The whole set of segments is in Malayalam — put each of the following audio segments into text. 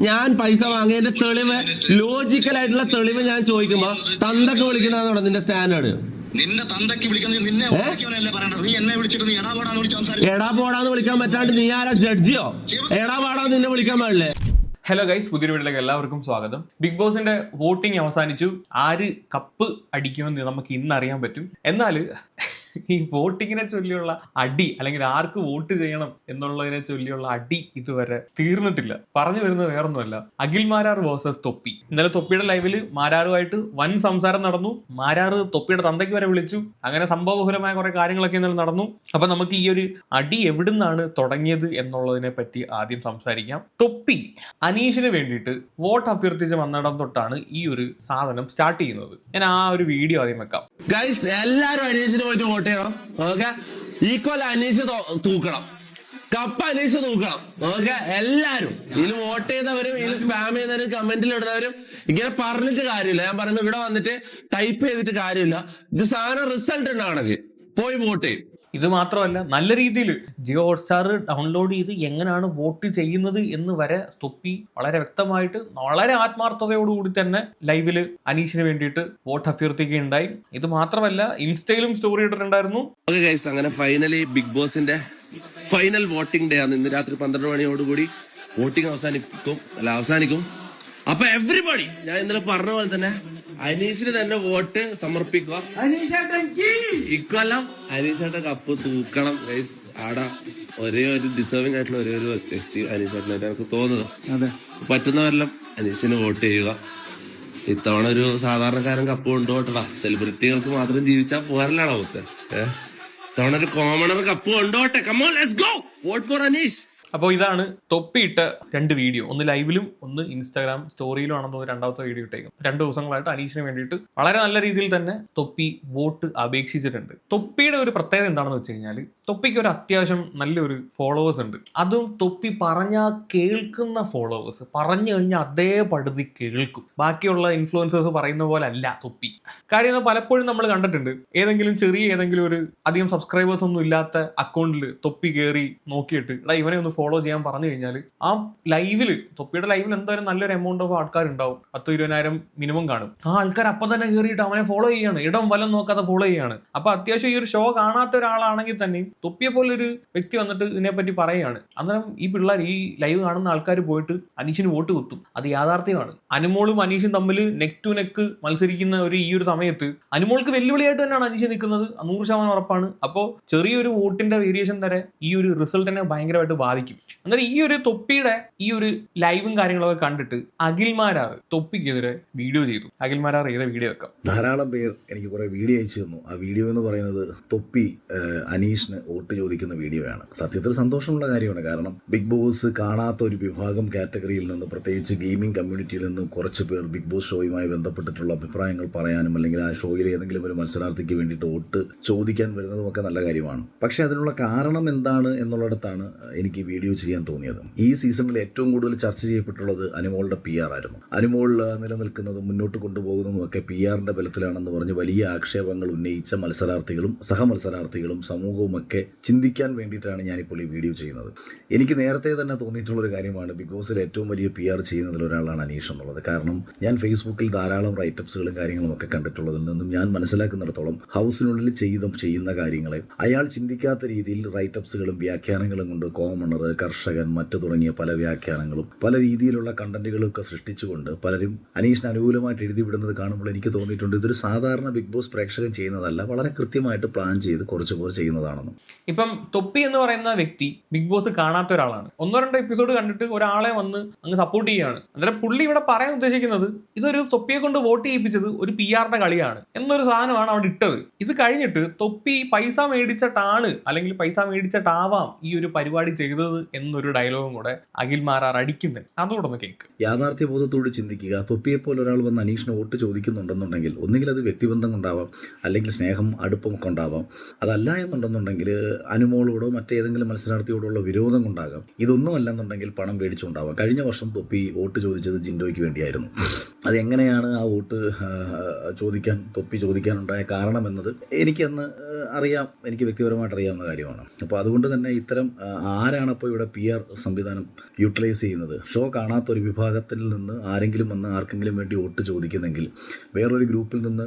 ഞാൻ പൈസ വാങ്ങിയതിന്റെ തെളിവ് ലോജിക്കൽ ആയിട്ടുള്ള തെളിവ് ഞാൻ ചോദിക്കുമ്പോ തന്തൊക്കെ വിളിക്കുന്നതാണ് നിന്റെ സ്റ്റാൻഡേർഡ് വിളിക്കുന്നത് നിന്നെ പറയണ്ടത് നീ എന്നെ വിളിച്ചിട്ട് നീ എടാ പോടാന്ന് വിളിച്ച് സംസാരിച്ചു. എടാ പോടാന്ന് വിളിക്കാൻ പറ്റാണ്ട് നീ ആരാ ജഡ്ജിയോ എടാ പാടാന്ന് നിന്നെ വിളിക്കാൻ പാടില്ലേ? ഹലോ ഗൈസ് പുതിയൊരു വീട്ടിലേക്ക് എല്ലാവർക്കും സ്വാഗതം. ബിഗ് ബോസിന്റെ വോട്ടിംഗ് അവസാനിച്ചു. ആര് കപ്പ് അടിക്കുമെന്ന് നമുക്ക് ഇന്ന് അറിയാൻ പറ്റും. എന്നാൽ ഈ വോട്ടിങ്ങിനെ ചൊല്ലിയുള്ള അടി അല്ലെങ്കിൽ ആർക്ക് വോട്ട് ചെയ്യണം എന്നുള്ളതിനെ ചൊല്ലിയുള്ള അടി ഇതുവരെ തീർന്നിട്ടില്ല. പറഞ്ഞു വരുന്നത് വേറൊന്നുമല്ല. അഖിൽ മാരാർ വേഴ്സസ് തൊപ്പി. ഇന്നലെ തൊപ്പിയുടെ ലൈവിൽ മാരാറുമായിട്ട് വൻ സംസാരം നടന്നു. മാരാറ് തൊപ്പിയുടെ തന്തയ്ക്ക് വരെ വിളിച്ചു. അങ്ങനെ സംഭവബഹുലമായ കുറെ കാര്യങ്ങളൊക്കെ ഇന്നലെ നടന്നു. അപ്പൊ നമുക്ക് ഈ ഒരു അടി എവിടുന്നാണ് തുടങ്ങിയത് എന്നുള്ളതിനെ പറ്റി ആദ്യം സംസാരിക്കാം. തൊപ്പി അനീഷിന് വേണ്ടിയിട്ട് വോട്ട് അഭ്യർത്ഥിച്ച് വന്നിടം തൊട്ടാണ് ഈ ഒരു സാധനം സ്റ്റാർട്ട് ചെയ്യുന്നത്. ഞാൻ ആ ഒരു വീഡിയോ ആദ്യം വെക്കാം. എല്ലാവരും അനീഷിന് വേണ്ടി ചെയ്യണം ഓക്കെ ഈക്വൽ അനീസ് തൂക്കണം. കപ്പ് അനീഷ് തൂക്കണം. ഓക്കെ എല്ലാരും. ഇതിൽ വോട്ട് ചെയ്യുന്നവരും ഇതിൽ സ്പാം ചെയ്യുന്നവരും കമന്റിൽ ഇടുന്നവരും ഇങ്ങനെ പറഞ്ഞിട്ട് കാര്യമില്ല. ഞാൻ പറയുന്നത് ഇവിടെ വന്നിട്ട് ടൈപ്പ് ചെയ്തിട്ട് കാര്യമില്ല. ഇത് സാധനം റിസൾട്ട് ഉണ്ടാവണമെങ്കിൽ പോയി വോട്ട് ചെയ്യും. ഇത് മാത്രമല്ല നല്ല രീതിയിൽ ജിയോ ഹോട്ട്സ്റ്റാർ ഡൗൺലോഡ് ചെയ്ത് എങ്ങനെയാണ് വോട്ട് ചെയ്യുന്നത് എന്ന് വരെ തൊപ്പി വളരെ വ്യക്തമായിട്ട് വളരെ ആത്മാർത്ഥതയോടുകൂടി തന്നെ ലൈവിൽ അനീഷിന് വേണ്ടിയിട്ട് വോട്ട് അഭ്യർത്ഥിക്കുകയുണ്ടായി. ഇത് മാത്രമല്ല ഇൻസ്റ്റയിലും സ്റ്റോറി ഇട്ടിട്ടുണ്ടായിരുന്നു. അങ്ങനെ ഫൈനലി ബിഗ് ബോസിന്റെ ഫൈനൽ വോട്ടിംഗ് ഡേ ആണ്. ഇന്ന് രാത്രി പന്ത്രണ്ട് മണിയോടുകൂടി വോട്ടിംഗ് അവസാനിക്കും അല്ല അവസാനിക്കും. അപ്പൊ എവറിബഡി ഞാൻ ഇന്നലെ പറഞ്ഞ പോലെ തന്നെ അനീഷിന് തന്നെ വോട്ട് സമർപ്പിക്കുക. ഇക്കൊല്ലം അനീഷേട്ട കപ്പ് തൂക്കണം. ആടാ ഒരേ ഒരു ഡിസേർവിംഗ് ആയിട്ടുള്ള ഒരേ ഒരു വ്യക്തി അനീഷേട്ടനായിട്ട് എനിക്ക് തോന്നുന്നത് പറ്റുന്നവരെല്ലാം അനീഷിന് വോട്ട് ചെയ്യുക. ഇത്തവണ ഒരു സാധാരണക്കാരൻ കപ്പ് കൊണ്ടുപോട്ടടാ സെലിബ്രിറ്റികൾക്ക് മാത്രം ജീവിച്ചാൽ പോരല്ലാണോ ഇത്തവണ ഒരു commoner cup കൊണ്ടുപോട്ടെ come on let's go vote for Aneesh. അപ്പോൾ ഇതാണ് തൊപ്പിയിട്ട രണ്ട് വീഡിയോ. ഒന്ന് ലൈവിലും ഒന്ന് ഇൻസ്റ്റാഗ്രാം സ്റ്റോറിയിലും ആണെന്ന് തോന്നുന്നു രണ്ടാമത്തെ വീഡിയോ ഇട്ടേക്കും രണ്ട് ദിവസങ്ങളായിട്ട് അനീഷിന് വേണ്ടിയിട്ട് വളരെ നല്ല രീതിയിൽ തന്നെ തൊപ്പി വോട്ട് അപേക്ഷിച്ചിട്ടുണ്ട്. തൊപ്പിയുടെ ഒരു പ്രത്യേകത എന്താണെന്ന് വെച്ച് കഴിഞ്ഞാൽ തൊപ്പിക്ക് ഒരു അത്യാവശ്യം നല്ലൊരു ഫോളോവേഴ്സ് ഉണ്ട്. അതും തൊപ്പി പറഞ്ഞാൽ കേൾക്കുന്ന ഫോളോവേഴ്സ് പറഞ്ഞു കഴിഞ്ഞാൽ അതേ പടുതി കേൾക്കും. ബാക്കിയുള്ള ഇൻഫ്ലുവൻസേഴ്സ് പറയുന്ന പോലെ അല്ല തൊപ്പി. കാര്യം പലപ്പോഴും നമ്മൾ കണ്ടിട്ടുണ്ട് ഏതെങ്കിലും ചെറിയ ഏതെങ്കിലും ഒരു അധികം സബ്സ്ക്രൈബേഴ്സ് ഒന്നും ഇല്ലാത്ത അക്കൗണ്ടിൽ തൊപ്പി കയറി നോക്കിയിട്ട് ഇവനെ ഒന്ന് ഫോളോ ചെയ്യാൻ പറഞ്ഞു കഴിഞ്ഞാൽ ആ ലൈവിൽ തൊപ്പിയുടെ ലൈവിൽ എന്തായാലും നല്ലൊരു എമൗണ്ട് ഓഫ് ആൾക്കാരുണ്ടാവും. പത്ത് ഇരുപതിനായിരം മിനിമം കാണും. ആ ആൾക്കാർ അപ്പം തന്നെ കയറിയിട്ട് അവനെ ഫോളോ ചെയ്യാണ്. ഇടം വലം നോക്കാതെ ഫോളോ ചെയ്യാണ്. അപ്പൊ അത്യാവശ്യം ഈ ഒരു ഷോ കാണാത്ത ഒരാളാണെങ്കിൽ തന്നെ തൊപ്പിയെ പോലൊരു വ്യക്തി വന്നിട്ട് ഇതിനെപ്പറ്റി പറയുകയാണ് അന്നേരം ഈ പിള്ളേർ ഈ ലൈവ് കാണുന്ന ആൾക്കാർ പോയിട്ട് അനീഷിന് വോട്ട് കുത്തും. അത് യാഥാർത്ഥ്യമാണ്. അനുമോളും അനീഷും തമ്മിൽ നെക് ടു നെക്ക് മത്സരിക്കുന്ന ഒരു ഈ ഒരു സമയത്ത് അനുമോൾക്ക് വെല്ലുവിളിയായിട്ട് തന്നെയാണ് അനീഷ് നിൽക്കുന്നത്. നൂറ് ശതമാനം ഉറപ്പാണ്. അപ്പോൾ ചെറിയൊരു വോട്ടിന്റെ വേരിയേഷൻ വരെ ഈ ഒരു റിസൾട്ടിനെ ഭയങ്കരമായിട്ട് ബാധിക്കും. അന്നേരം ഈ ഒരു തൊപ്പിയുടെ ഈ ഒരു ലൈവും കാര്യങ്ങളൊക്കെ കണ്ടിട്ട് അഖിൽമാരാർ തൊപ്പിക്കെതിരെ വീഡിയോ ചെയ്തു. അഖിൽമാരാർ ചെയ്ത വീഡിയോ വെക്കാം? ധാരാളം പേർ എനിക്ക് കുറെ വീഡിയോ അയച്ചു തന്നു. ആ വീഡിയോ എന്ന് പറയുന്നത് തൊപ്പി അനീഷിന് വോട്ട് ചോദിക്കുന്ന വീഡിയോയാണ് സത്യത്തിൽ സന്തോഷമുള്ള കാര്യമാണ്. കാരണം ബിഗ് ബോസ് കാണാത്ത ഒരു വിഭാഗം കാറ്റഗറിയിൽ നിന്ന് പ്രത്യേകിച്ച് ഗെയിമിംഗ് കമ്മ്യൂണിറ്റിയിൽ നിന്ന് കുറച്ച് പേർ ബിഗ് ബോസ് ഷോയുമായി ബന്ധപ്പെട്ടിട്ടുള്ള അഭിപ്രായങ്ങൾ പറയാനും അല്ലെങ്കിൽ ആ ഷോയിലെ ഏതെങ്കിലും ഒരു മത്സരാർത്ഥിക്ക് വേണ്ടിയിട്ട് വോട്ട് ചോദിക്കാൻ വരുന്നതും ഒക്കെ നല്ല കാര്യമാണ്. പക്ഷേ അതിനുള്ള കാരണം എന്താണ് എന്നുള്ളിടത്താണ് എനിക്ക് വീഡിയോ ചെയ്യാൻ തോന്നിയത്. ഈ സീസണിൽ ഏറ്റവും കൂടുതൽ ചർച്ച ചെയ്യപ്പെട്ടുള്ളത് അനുമോളുടെ പി ആർ ആയിരുന്നു. അനുമോൾ നിലനിൽക്കുന്നതും മുന്നോട്ട് കൊണ്ടുപോകുന്നതും ഒക്കെ പി ആറിന്റെ ബലത്തിലാണെന്ന് പറഞ്ഞ് വലിയ ആക്ഷേപങ്ങൾ ഉന്നയിച്ച മത്സരാർത്ഥികളും സഹമത്സരാർത്ഥികളും സമൂഹവും ഒക്കെ ചിന്തിക്കാൻ വേണ്ടിയിട്ടാണ് ഞാനിപ്പോൾ ഈ വീഡിയോ ചെയ്യുന്നത്. എനിക്ക് നേരത്തെ തന്നെ തോന്നിയിട്ടുള്ള ഒരു കാര്യമാണ് ബിഗ് ബോസിൽ ഏറ്റവും വലിയ പി ആർ ചെയ്യുന്നതിൽ ഒരാളാണ് അനീഷ് എന്നുള്ളത്. കാരണം ഞാൻ ഫേസ്ബുക്കിൽ ധാരാളം റൈറ്റപ്സുകളും കാര്യങ്ങളും ഒക്കെ കണ്ടിട്ടുള്ളതിൽ നിന്നും ഞാൻ മനസ്സിലാക്കുന്നിടത്തോളം ഹൗസിനുള്ളിൽ ചെയ്തും ചെയ്യുന്ന കാര്യങ്ങളെ അയാൾ ചിന്തിക്കാത്ത രീതിയിൽ റൈറ്റപ്സുകളും വ്യാഖ്യാനങ്ങളും കൊണ്ട് കോമണർ കർഷകൻ മറ്റു തുടങ്ങിയ പല വ്യാഖ്യാനങ്ങളും പല രീതിയിലുള്ള കണ്ടന്റുകളൊക്കെ സൃഷ്ടിച്ചുകൊണ്ട് പലരും അനീഷിന് അനുകൂലമായിട്ട് എഴുതി വിടുന്നത് കാണുമ്പോൾ എനിക്ക് തോന്നിയിട്ടുണ്ട്. ഇതൊരു സാധാരണ ബിഗ് ബോസ് പ്രേക്ഷകൻ ചെയ്യുന്നതല്ല വളരെ കൃത്യമായിട്ട് പ്ലാൻ ചെയ്ത് കുറച്ച് പേർ ചെയ്യുന്നതാണെന്ന്. ഇപ്പം തൊപ്പി എന്ന് പറയുന്ന വ്യക്തി ബിഗ് ബോസ് കാണാത്ത ഒരാളാണ്. ഒന്നോ രണ്ടോ എപ്പിസോഡ് കണ്ടിട്ട് ഒരാളെ വന്ന് അങ്ങ് സപ്പോർട്ട് ചെയ്യുകയാണ്. അന്നേരം പുള്ളി ഇവിടെ പറയാൻ ഉദ്ദേശിക്കുന്നത് ഇതൊരു തൊപ്പിയെ കൊണ്ട് വോട്ട് ചെയ്യിപ്പിച്ചത് ഒരു പി ആറിന്റെ കളിയാണ് എന്നൊരു സാധനമാണ് അവിടെ ഇട്ടത്. ഇത് കഴിഞ്ഞിട്ട് തൊപ്പി പൈസ മേടിച്ചിട്ടാണ് അല്ലെങ്കിൽ പൈസ മേടിച്ചിട്ടാവാം ഈ ഒരു പരിപാടി ചെയ്തത് എന്നൊരു ഡയലോഗും കൂടെ അഖിൽ മാറാർ അടിക്കുന്നുണ്ട് അതോടൊന്ന് കേക്ക്. യാഥാർത്ഥ്യ ബോധത്തോട് ചിന്തിക്കുക. തൊപ്പിയെപ്പോലെ ഒരാൾ വന്ന് അനീഷിന് വോട്ട് ചോദിക്കുന്നുണ്ടെന്നുണ്ടെങ്കിൽ ഒന്നുകിൽ അത് വ്യക്തിബന്ധം കൊണ്ടാവാം അല്ലെങ്കിൽ സ്നേഹം അടുപ്പമൊക്കെ ഉണ്ടാവാം അതല്ല എന്നുണ്ടെന്നുണ്ടെങ്കിൽ അനുമോളോടോ മറ്റേതെങ്കിലും മത്സരാർത്ഥിയോടുള്ള വിരോധം കൊണ്ടാകാം. ഇതൊന്നും അല്ലെന്നുണ്ടെങ്കിൽ പണം മേടിച്ചുകൊണ്ടാവാം. കഴിഞ്ഞ വർഷം തൊപ്പി വോട്ട് ചോദിച്ചത് ജിൻഡോയ്ക്ക് വേണ്ടിയായിരുന്നു. അതെങ്ങനെയാണ് ആ വോട്ട് ചോദിക്കാൻ തൊപ്പി ചോദിക്കാനുണ്ടായ കാരണമെന്നത് എനിക്കന്ന് അറിയാം. എനിക്ക് വ്യക്തിപരമായിട്ട് അറിയാവുന്ന കാര്യമാണ്. അപ്പോൾ അതുകൊണ്ട് തന്നെ ഇത്തരം ആരാണ് അപ്പോൾ ഇവിടെ പി ആർ സംവിധാനം യൂട്ടിലൈസ് ചെയ്യുന്നത്. ഷോ കാണാത്ത ഒരു വിഭാഗത്തിൽ നിന്ന് ആരെങ്കിലും വന്ന് ആർക്കെങ്കിലും വേണ്ടി വോട്ട് ചോദിക്കുന്നെങ്കിൽ വേറൊരു ഗ്രൂപ്പിൽ നിന്ന്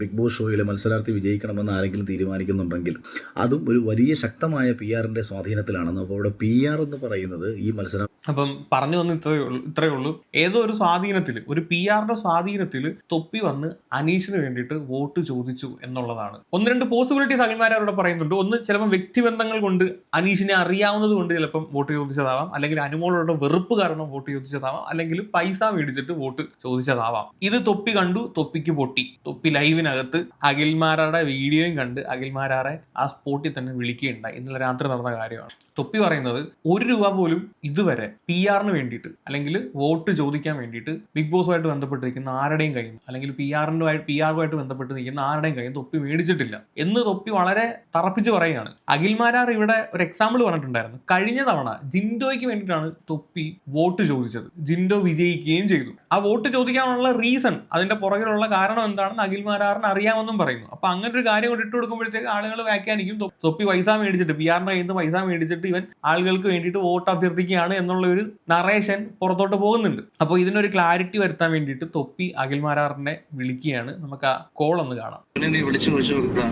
ബിഗ് ബോസ് ഷോയിലെ മത്സരാർത്ഥി വിജയിക്കണമെന്ന് ആരെങ്കിലും തീരുമാനിക്കുന്നുണ്ടെങ്കിൽ അതും ഒരു വലിയ ശക്തമായ പി ആറിന്റെ സ്വാധീനത്തിലാണെന്ന് അപ്പോൾ ഇവിടെ പി ആർ എന്ന് പറയുന്നത് ഈ മത്സരം അപ്പം പറഞ്ഞു വന്ന് ഇത്രയേ ഉള്ളൂ ഇത്രയേ ഉള്ളൂ. ഏതോ ഒരു സ്വാധീനത്തിൽ ഒരു പി ആറിന്റെ സ്വാധീനത്തിൽ തൊപ്പി വന്ന് അനീഷിന് വേണ്ടിയിട്ട് വോട്ട് ചോദിച്ചു എന്നുള്ളതാണ്. ഒന്ന് രണ്ട് പോസിബിലിറ്റീസ് അഖിൽമാരോട് പറയുന്നുണ്ട്. ഒന്ന് ചിലപ്പോൾ വ്യക്തിബന്ധങ്ങൾ കൊണ്ട് അനീഷിനെ അറിയാവുന്നത് കൊണ്ട് ചിലപ്പം വോട്ട് ചോദിച്ചതാവാം. അല്ലെങ്കിൽ അനുമോളോട് വെറുപ്പ് കാരണം വോട്ട് ചോദിച്ചതാവാം. അല്ലെങ്കിൽ പൈസ മേടിച്ചിട്ട് വോട്ട് ചോദിച്ചതാവാം. ഇത് തൊപ്പി കണ്ടു തൊപ്പിക്ക് പൊട്ടി. തൊപ്പി ലൈവിനകത്ത് അഖിൽമാരുടെ വീഡിയോയും കണ്ട് അഖിൽമാരാറെ ആ സ്പോട്ടിൽ തന്നെ വിളിക്കുകയുണ്ടായി. ഇന്നലെ രാത്രി നടന്ന കാര്യമാണ്. തൊപ്പി പറയുന്നത് ഒരു രൂപ പോലും ഇതുവരെ പി ആറിന് വേണ്ടിയിട്ട് അല്ലെങ്കിൽ വോട്ട് ചോദിക്കാൻ വേണ്ടിയിട്ട് ബിഗ് ബോസുമായിട്ട് ബന്ധപ്പെട്ടിരിക്കുന്ന ആരുടെയും കയ്യിൽ അല്ലെങ്കിൽ പി ആറിന്റെ പി ആറുമായിട്ട് ബന്ധപ്പെട്ട് നിൽക്കുന്ന ആരുടെയും കയ്യിൽ തൊപ്പി മേടിച്ചിട്ടില്ല. എന്ന് തൊപ്പി വളരെ തറപ്പിച്ച് പറയുകയാണ്. അഖിൽമാരാർ ഇവിടെ ഒരു എക്സാമ്പിൾ പറഞ്ഞിട്ടുണ്ടായിരുന്നു. കഴിഞ്ഞ തവണ ജിൻഡോയ്ക്ക് വേണ്ടിയിട്ടാണ് തൊപ്പി വോട്ട് ചോദിച്ചത്. ജിൻഡോ വിജയിക്കുകയും ചെയ്തു. ആ വോട്ട് ചോദിക്കാനുള്ള റീസൺ അതിന്റെ പുറകിലുള്ള കാരണം എന്താണെന്ന് അഖിൽ മാരാറിന് അറിയാമെന്നും പറയുന്നു. അപ്പൊ അങ്ങനെ ഒരു കാര്യം കൊണ്ട് ഇട്ട് കൊടുക്കുമ്പോഴത്തേക്ക് ആളുകൾ വ്യാഖ്യാനിക്കും തൊപ്പി പൈസ മേടിച്ചിട്ട് പി ആറിന്റെ കയ്യിൽ നിന്ന് പൈസ മേടിച്ചിട്ട് ഇവൻ ആളുകൾക്ക് വേണ്ടിയിട്ട് വോട്ട് അഭ്യർത്ഥിക്കുകയാണ് എന്നുള്ള ഒരു നറേഷൻ പുറത്തോട്ട് പോകുന്നുണ്ട്. അപ്പോൾ ഇതിനൊരു ക്ലാരിറ്റി വരുത്താൻ വേണ്ടിയിട്ട് തൊപ്പി അഖിൽ മാരാറിനെ വിളിക്കുകയാണ്. നമുക്ക് ആ കോൾ ഒന്ന് കാണാം. പിന്നെ നീ വിളിച്ചു ചോദിച്ചു നോക്കടാ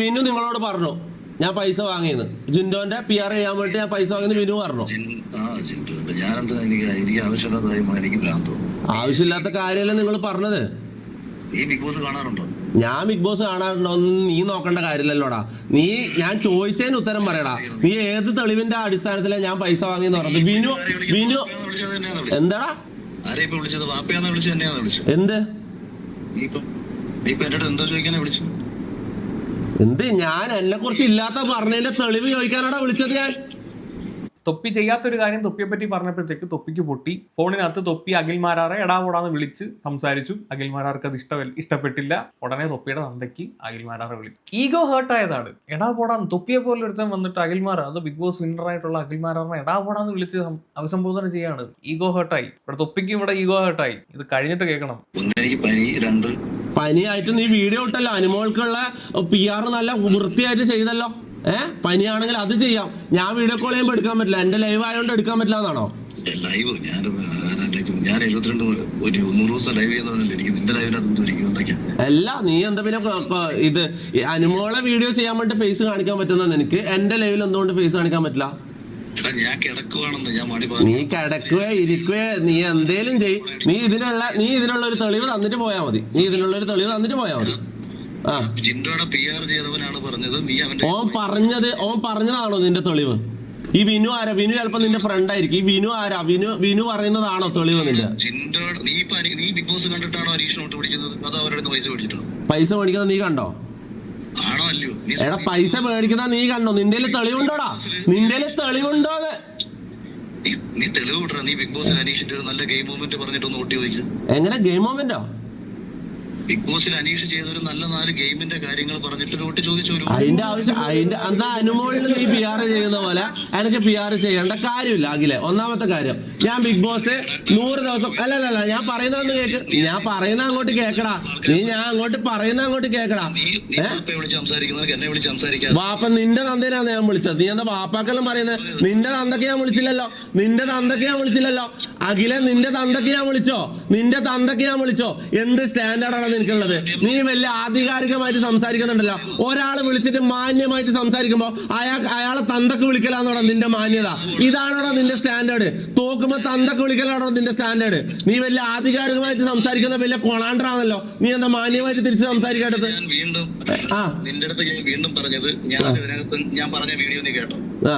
വിനു നിങ്ങളോട് പറഞ്ഞു? ഞാൻ പൈസ വാങ്ങിയെന്ന്. ജിൻഡോന്റെ പി ആർ ചെയ്യാൻ വേണ്ടി ഞാൻ പൈസ വാങ്ങിയെന്ന് വിനു പറഞ്ഞു. ആവശ്യമില്ലാത്ത കാര്യമല്ലേ നിങ്ങൾ പറഞ്ഞത്? ഞാൻ ബിഗ് ബോസ് കാണാറുണ്ടോ. നീ നോക്കേണ്ട കാര്യമില്ലല്ലോടാ. നീ ഞാൻ ചോദിച്ചതിന് ഉത്തരം പറയടാ. നീ ഏത് തെളിവിന്റെ അടിസ്ഥാനത്തിലാണ് ഞാൻ പൈസ വാങ്ങിയെന്ന് പറഞ്ഞത്? വിനു വിനു എന്താടാ? എന്ത്? നീ ഇപ്പം നീ ഇപ്പൊ എന്റെ അടുത്ത് എന്തോ ചോദിക്കാനാ വിളിച്ചു എന്ത് ഞാൻ എന്നെ കുറിച്ച് ഇല്ലാത്ത പറഞ്ഞതിന്റെ തെളിവ് ചോദിക്കാനാടാ വിളിച്ചത് ഞാൻ? തൊപ്പി ചെയ്യാത്തൊരു കാര്യം തൊപ്പിയെ പറ്റി പറഞ്ഞപ്പോഴത്തേക്ക് തൊപ്പിക്ക് പൊട്ടി. ഫോണിനകത്ത് തൊപ്പി അഖിൽമാരാറെ എടാ പോടാന്ന് വിളിച്ച് സംസാരിച്ചു. അഖിൽമാരാർക്ക് അത് ഇഷ്ട ഇഷ്ടപ്പെട്ടില്ല. ഉടനെ തൊപ്പിയുടെ തന്തയ്ക്ക് അഖിൽമാരാറെ വിളിച്ചു ഈഗോ ഹേർട്ട് ആയതാണ്. എടാ പോടാന്ന് തൊപ്പിയെ പോലെ ഒരുത്തൻ വന്നിട്ട് അഖിൽമാർ അത് ബിഗ് ബോസ് വിന്നർ ആയിട്ടുള്ള അഖിൽമാരാറിനെ എടാ പോടാന്ന് വിളിച്ച് അഭിസംബോധന ചെയ്യാണ്. ഈഗോ ഹേർട്ടായി ഇവിടെ തൊപ്പിക്ക് ഇവിടെ ഈഗോ ഹേർട്ടായി ഇത് കഴിഞ്ഞിട്ട് കേൾക്കണം. ഒന്ന് എനിക്ക് പനി രണ്ട് പനിയായിട്ട് നീ വീഡിയോ ഇട്ടല്ലോ. അനുമോൾക്കുള്ള പി ആർ നല്ല വൃത്തിയായിട്ട് ചെയ്തല്ലോ. ഏഹ് പനിയാണെങ്കിൽ അത് ചെയ്യാം. ഞാൻ വീഡിയോ കോൾ ചെയ്യുമ്പോൾ എടുക്കാൻ പറ്റില്ല. എന്റെ ലൈവ് ആയതുകൊണ്ട് എടുക്കാൻ പറ്റില്ല എന്നാണോ ലൈവ് ഞാൻ ഞാൻ എഴുപത്തിരണ്ട് ഒരു നൂറ് ദിവസം ലൈവ് എനിക്ക് നിന്റെ അല്ല നീ എന്താ പിന്നെ ഇത് അനുമോളെ വീഡിയോ ചെയ്യാൻ വേണ്ടി ഫേസ് കാണിക്കാൻ പറ്റുന്ന നിനക്ക്? എന്റെ ലൈവിൽ എന്തുകൊണ്ട് ഫേസ് കാണിക്കാൻ പറ്റില്ല? നീ കിടക്കുകയോ ഇരിക്കുകയോ നീ എന്തേലും ചെയ് നീ ഇതിനുള്ള നീ ഇതിനുള്ള ഒരു തെളിവ് തന്നിട്ട് പോയാ മതി. നീ ഇതിനുള്ള ഒരു തെളിവ് തന്നിട്ട് പോയാൽ മതി. ആ. ചെയ്തവനാണ് പറഞ്ഞത്. ഓൻ ഓൻ പറഞ്ഞതാണോ നിന്റെ തെളിവ്? ഈ വിനു ആരാ? വിനു ചിലപ്പോ നിന്റെ ഫ്രണ്ട് ആയിരിക്കും. ഈ വിനു ആരാ? വിനു വിനു പറയുന്നതാണോ തെളിവ് നിന്റെ? പൈസ മേടിക്കുന്നത് നീ കണ്ടോ? എടാ പൈസ മേടിക്കുന്ന നീ കണ്ടോ? നിന്റെ തെളിവുണ്ടോടാ? നിന്റെ തെളിവുണ്ടോ നീ- തെളിവ് നീ ബിഗ് ബോസിൽ അനീഷിന്റെ ഒരു നല്ല ഗെയിം മൂവ്മെന്റ് പറഞ്ഞിട്ടൊന്ന് ഓട്ടി ചോദിക്കുക എങ്ങനെ ഗെയിം മൊമെന്റോ? ബിഗ് ബോസിൽ അനീഷ് നല്ല നാല് ഗെയിമിന്റെ കാര്യങ്ങൾ പറഞ്ഞിട്ട് ഒരു ചോദിച്ചു അതിന്റെ ആവശ്യം അതിന്റെ എന്നാ അനുമോളിന് നീ പി ആർ ചെയ്യുന്ന പോലെ എനിക്ക് പി ആർ ചെയ്യേണ്ട കാര്യമില്ല അഖിലെ. ഒന്നാമത്തെ കാര്യം ഞാൻ ബിഗ് ബോസ് നൂറ് ദിവസം അല്ല അല്ല അല്ല ഞാൻ പറയുന്നതെന്ന് കേക്ക്? ഞാൻ പറയുന്ന അങ്ങോട്ട് കേക്കടാ. നീ ഞാൻ അങ്ങോട്ട് പറയുന്ന അങ്ങോട്ട് കേക്കടാ. വാപ്പ നിന്റെ തന്തേനാണ് ഞാൻ വിളിച്ചത്. നീ എന്താ വാപ്പാക്കെല്ലാം പറയുന്നത് നിന്റെ തന്തക്ക് ഞാൻ വിളിച്ചില്ലല്ലോ. നിന്റെ തന്തക്ക് ഞാൻ വിളിച്ചില്ലല്ലോ. അഖിലെ നിന്റെ തന്തക്ക് ഞാൻ വിളിച്ചോ? നിന്റെ തന്തക്ക് ഞാൻ വിളിച്ചോ? എന്ത് സ്റ്റാൻഡേർഡാണ് നിനക്കുള്ളത് നീ വലിയ ആധികാരികമായിട്ട് സംസാരിക്കുന്നുണ്ടല്ലോ. ഒരാൾ വിളിച്ചിട്ട് മാന്യമായിട്ട് സംസാരിക്കുമ്പോ അയാൾ അയാളെ തന്തക്ക് വിളിക്കലാന്നോടാ നിന്റെ മാന്യത. ഇതാണോടാ നിന്റെ സ്റ്റാൻഡേർഡ്. തോക്കുമ്പോ തന്തക്ക് വിളിക്കലാണോ നിന്റെ സ്റ്റാൻഡേർഡ്. നീ വലിയ ആധികാരികമായിട്ട് സംസാരിക്കുന്ന വലിയ കൊണാണ്ടറാണല്ലോ നീ എന്താ മാന്യമായിട്ട് തിരിച്ച് സംസാരിക്കേണ്ടത് വീണ്ടും ആ. നിന്റെ അടുത്ത് ഞാൻ വീണ്ടും പറഞ്ഞത് ഞാൻ ഇതിനകത്ത് ഞാൻ പറഞ്ഞ വീഡിയോ നീ കേട്ടോ. ആ.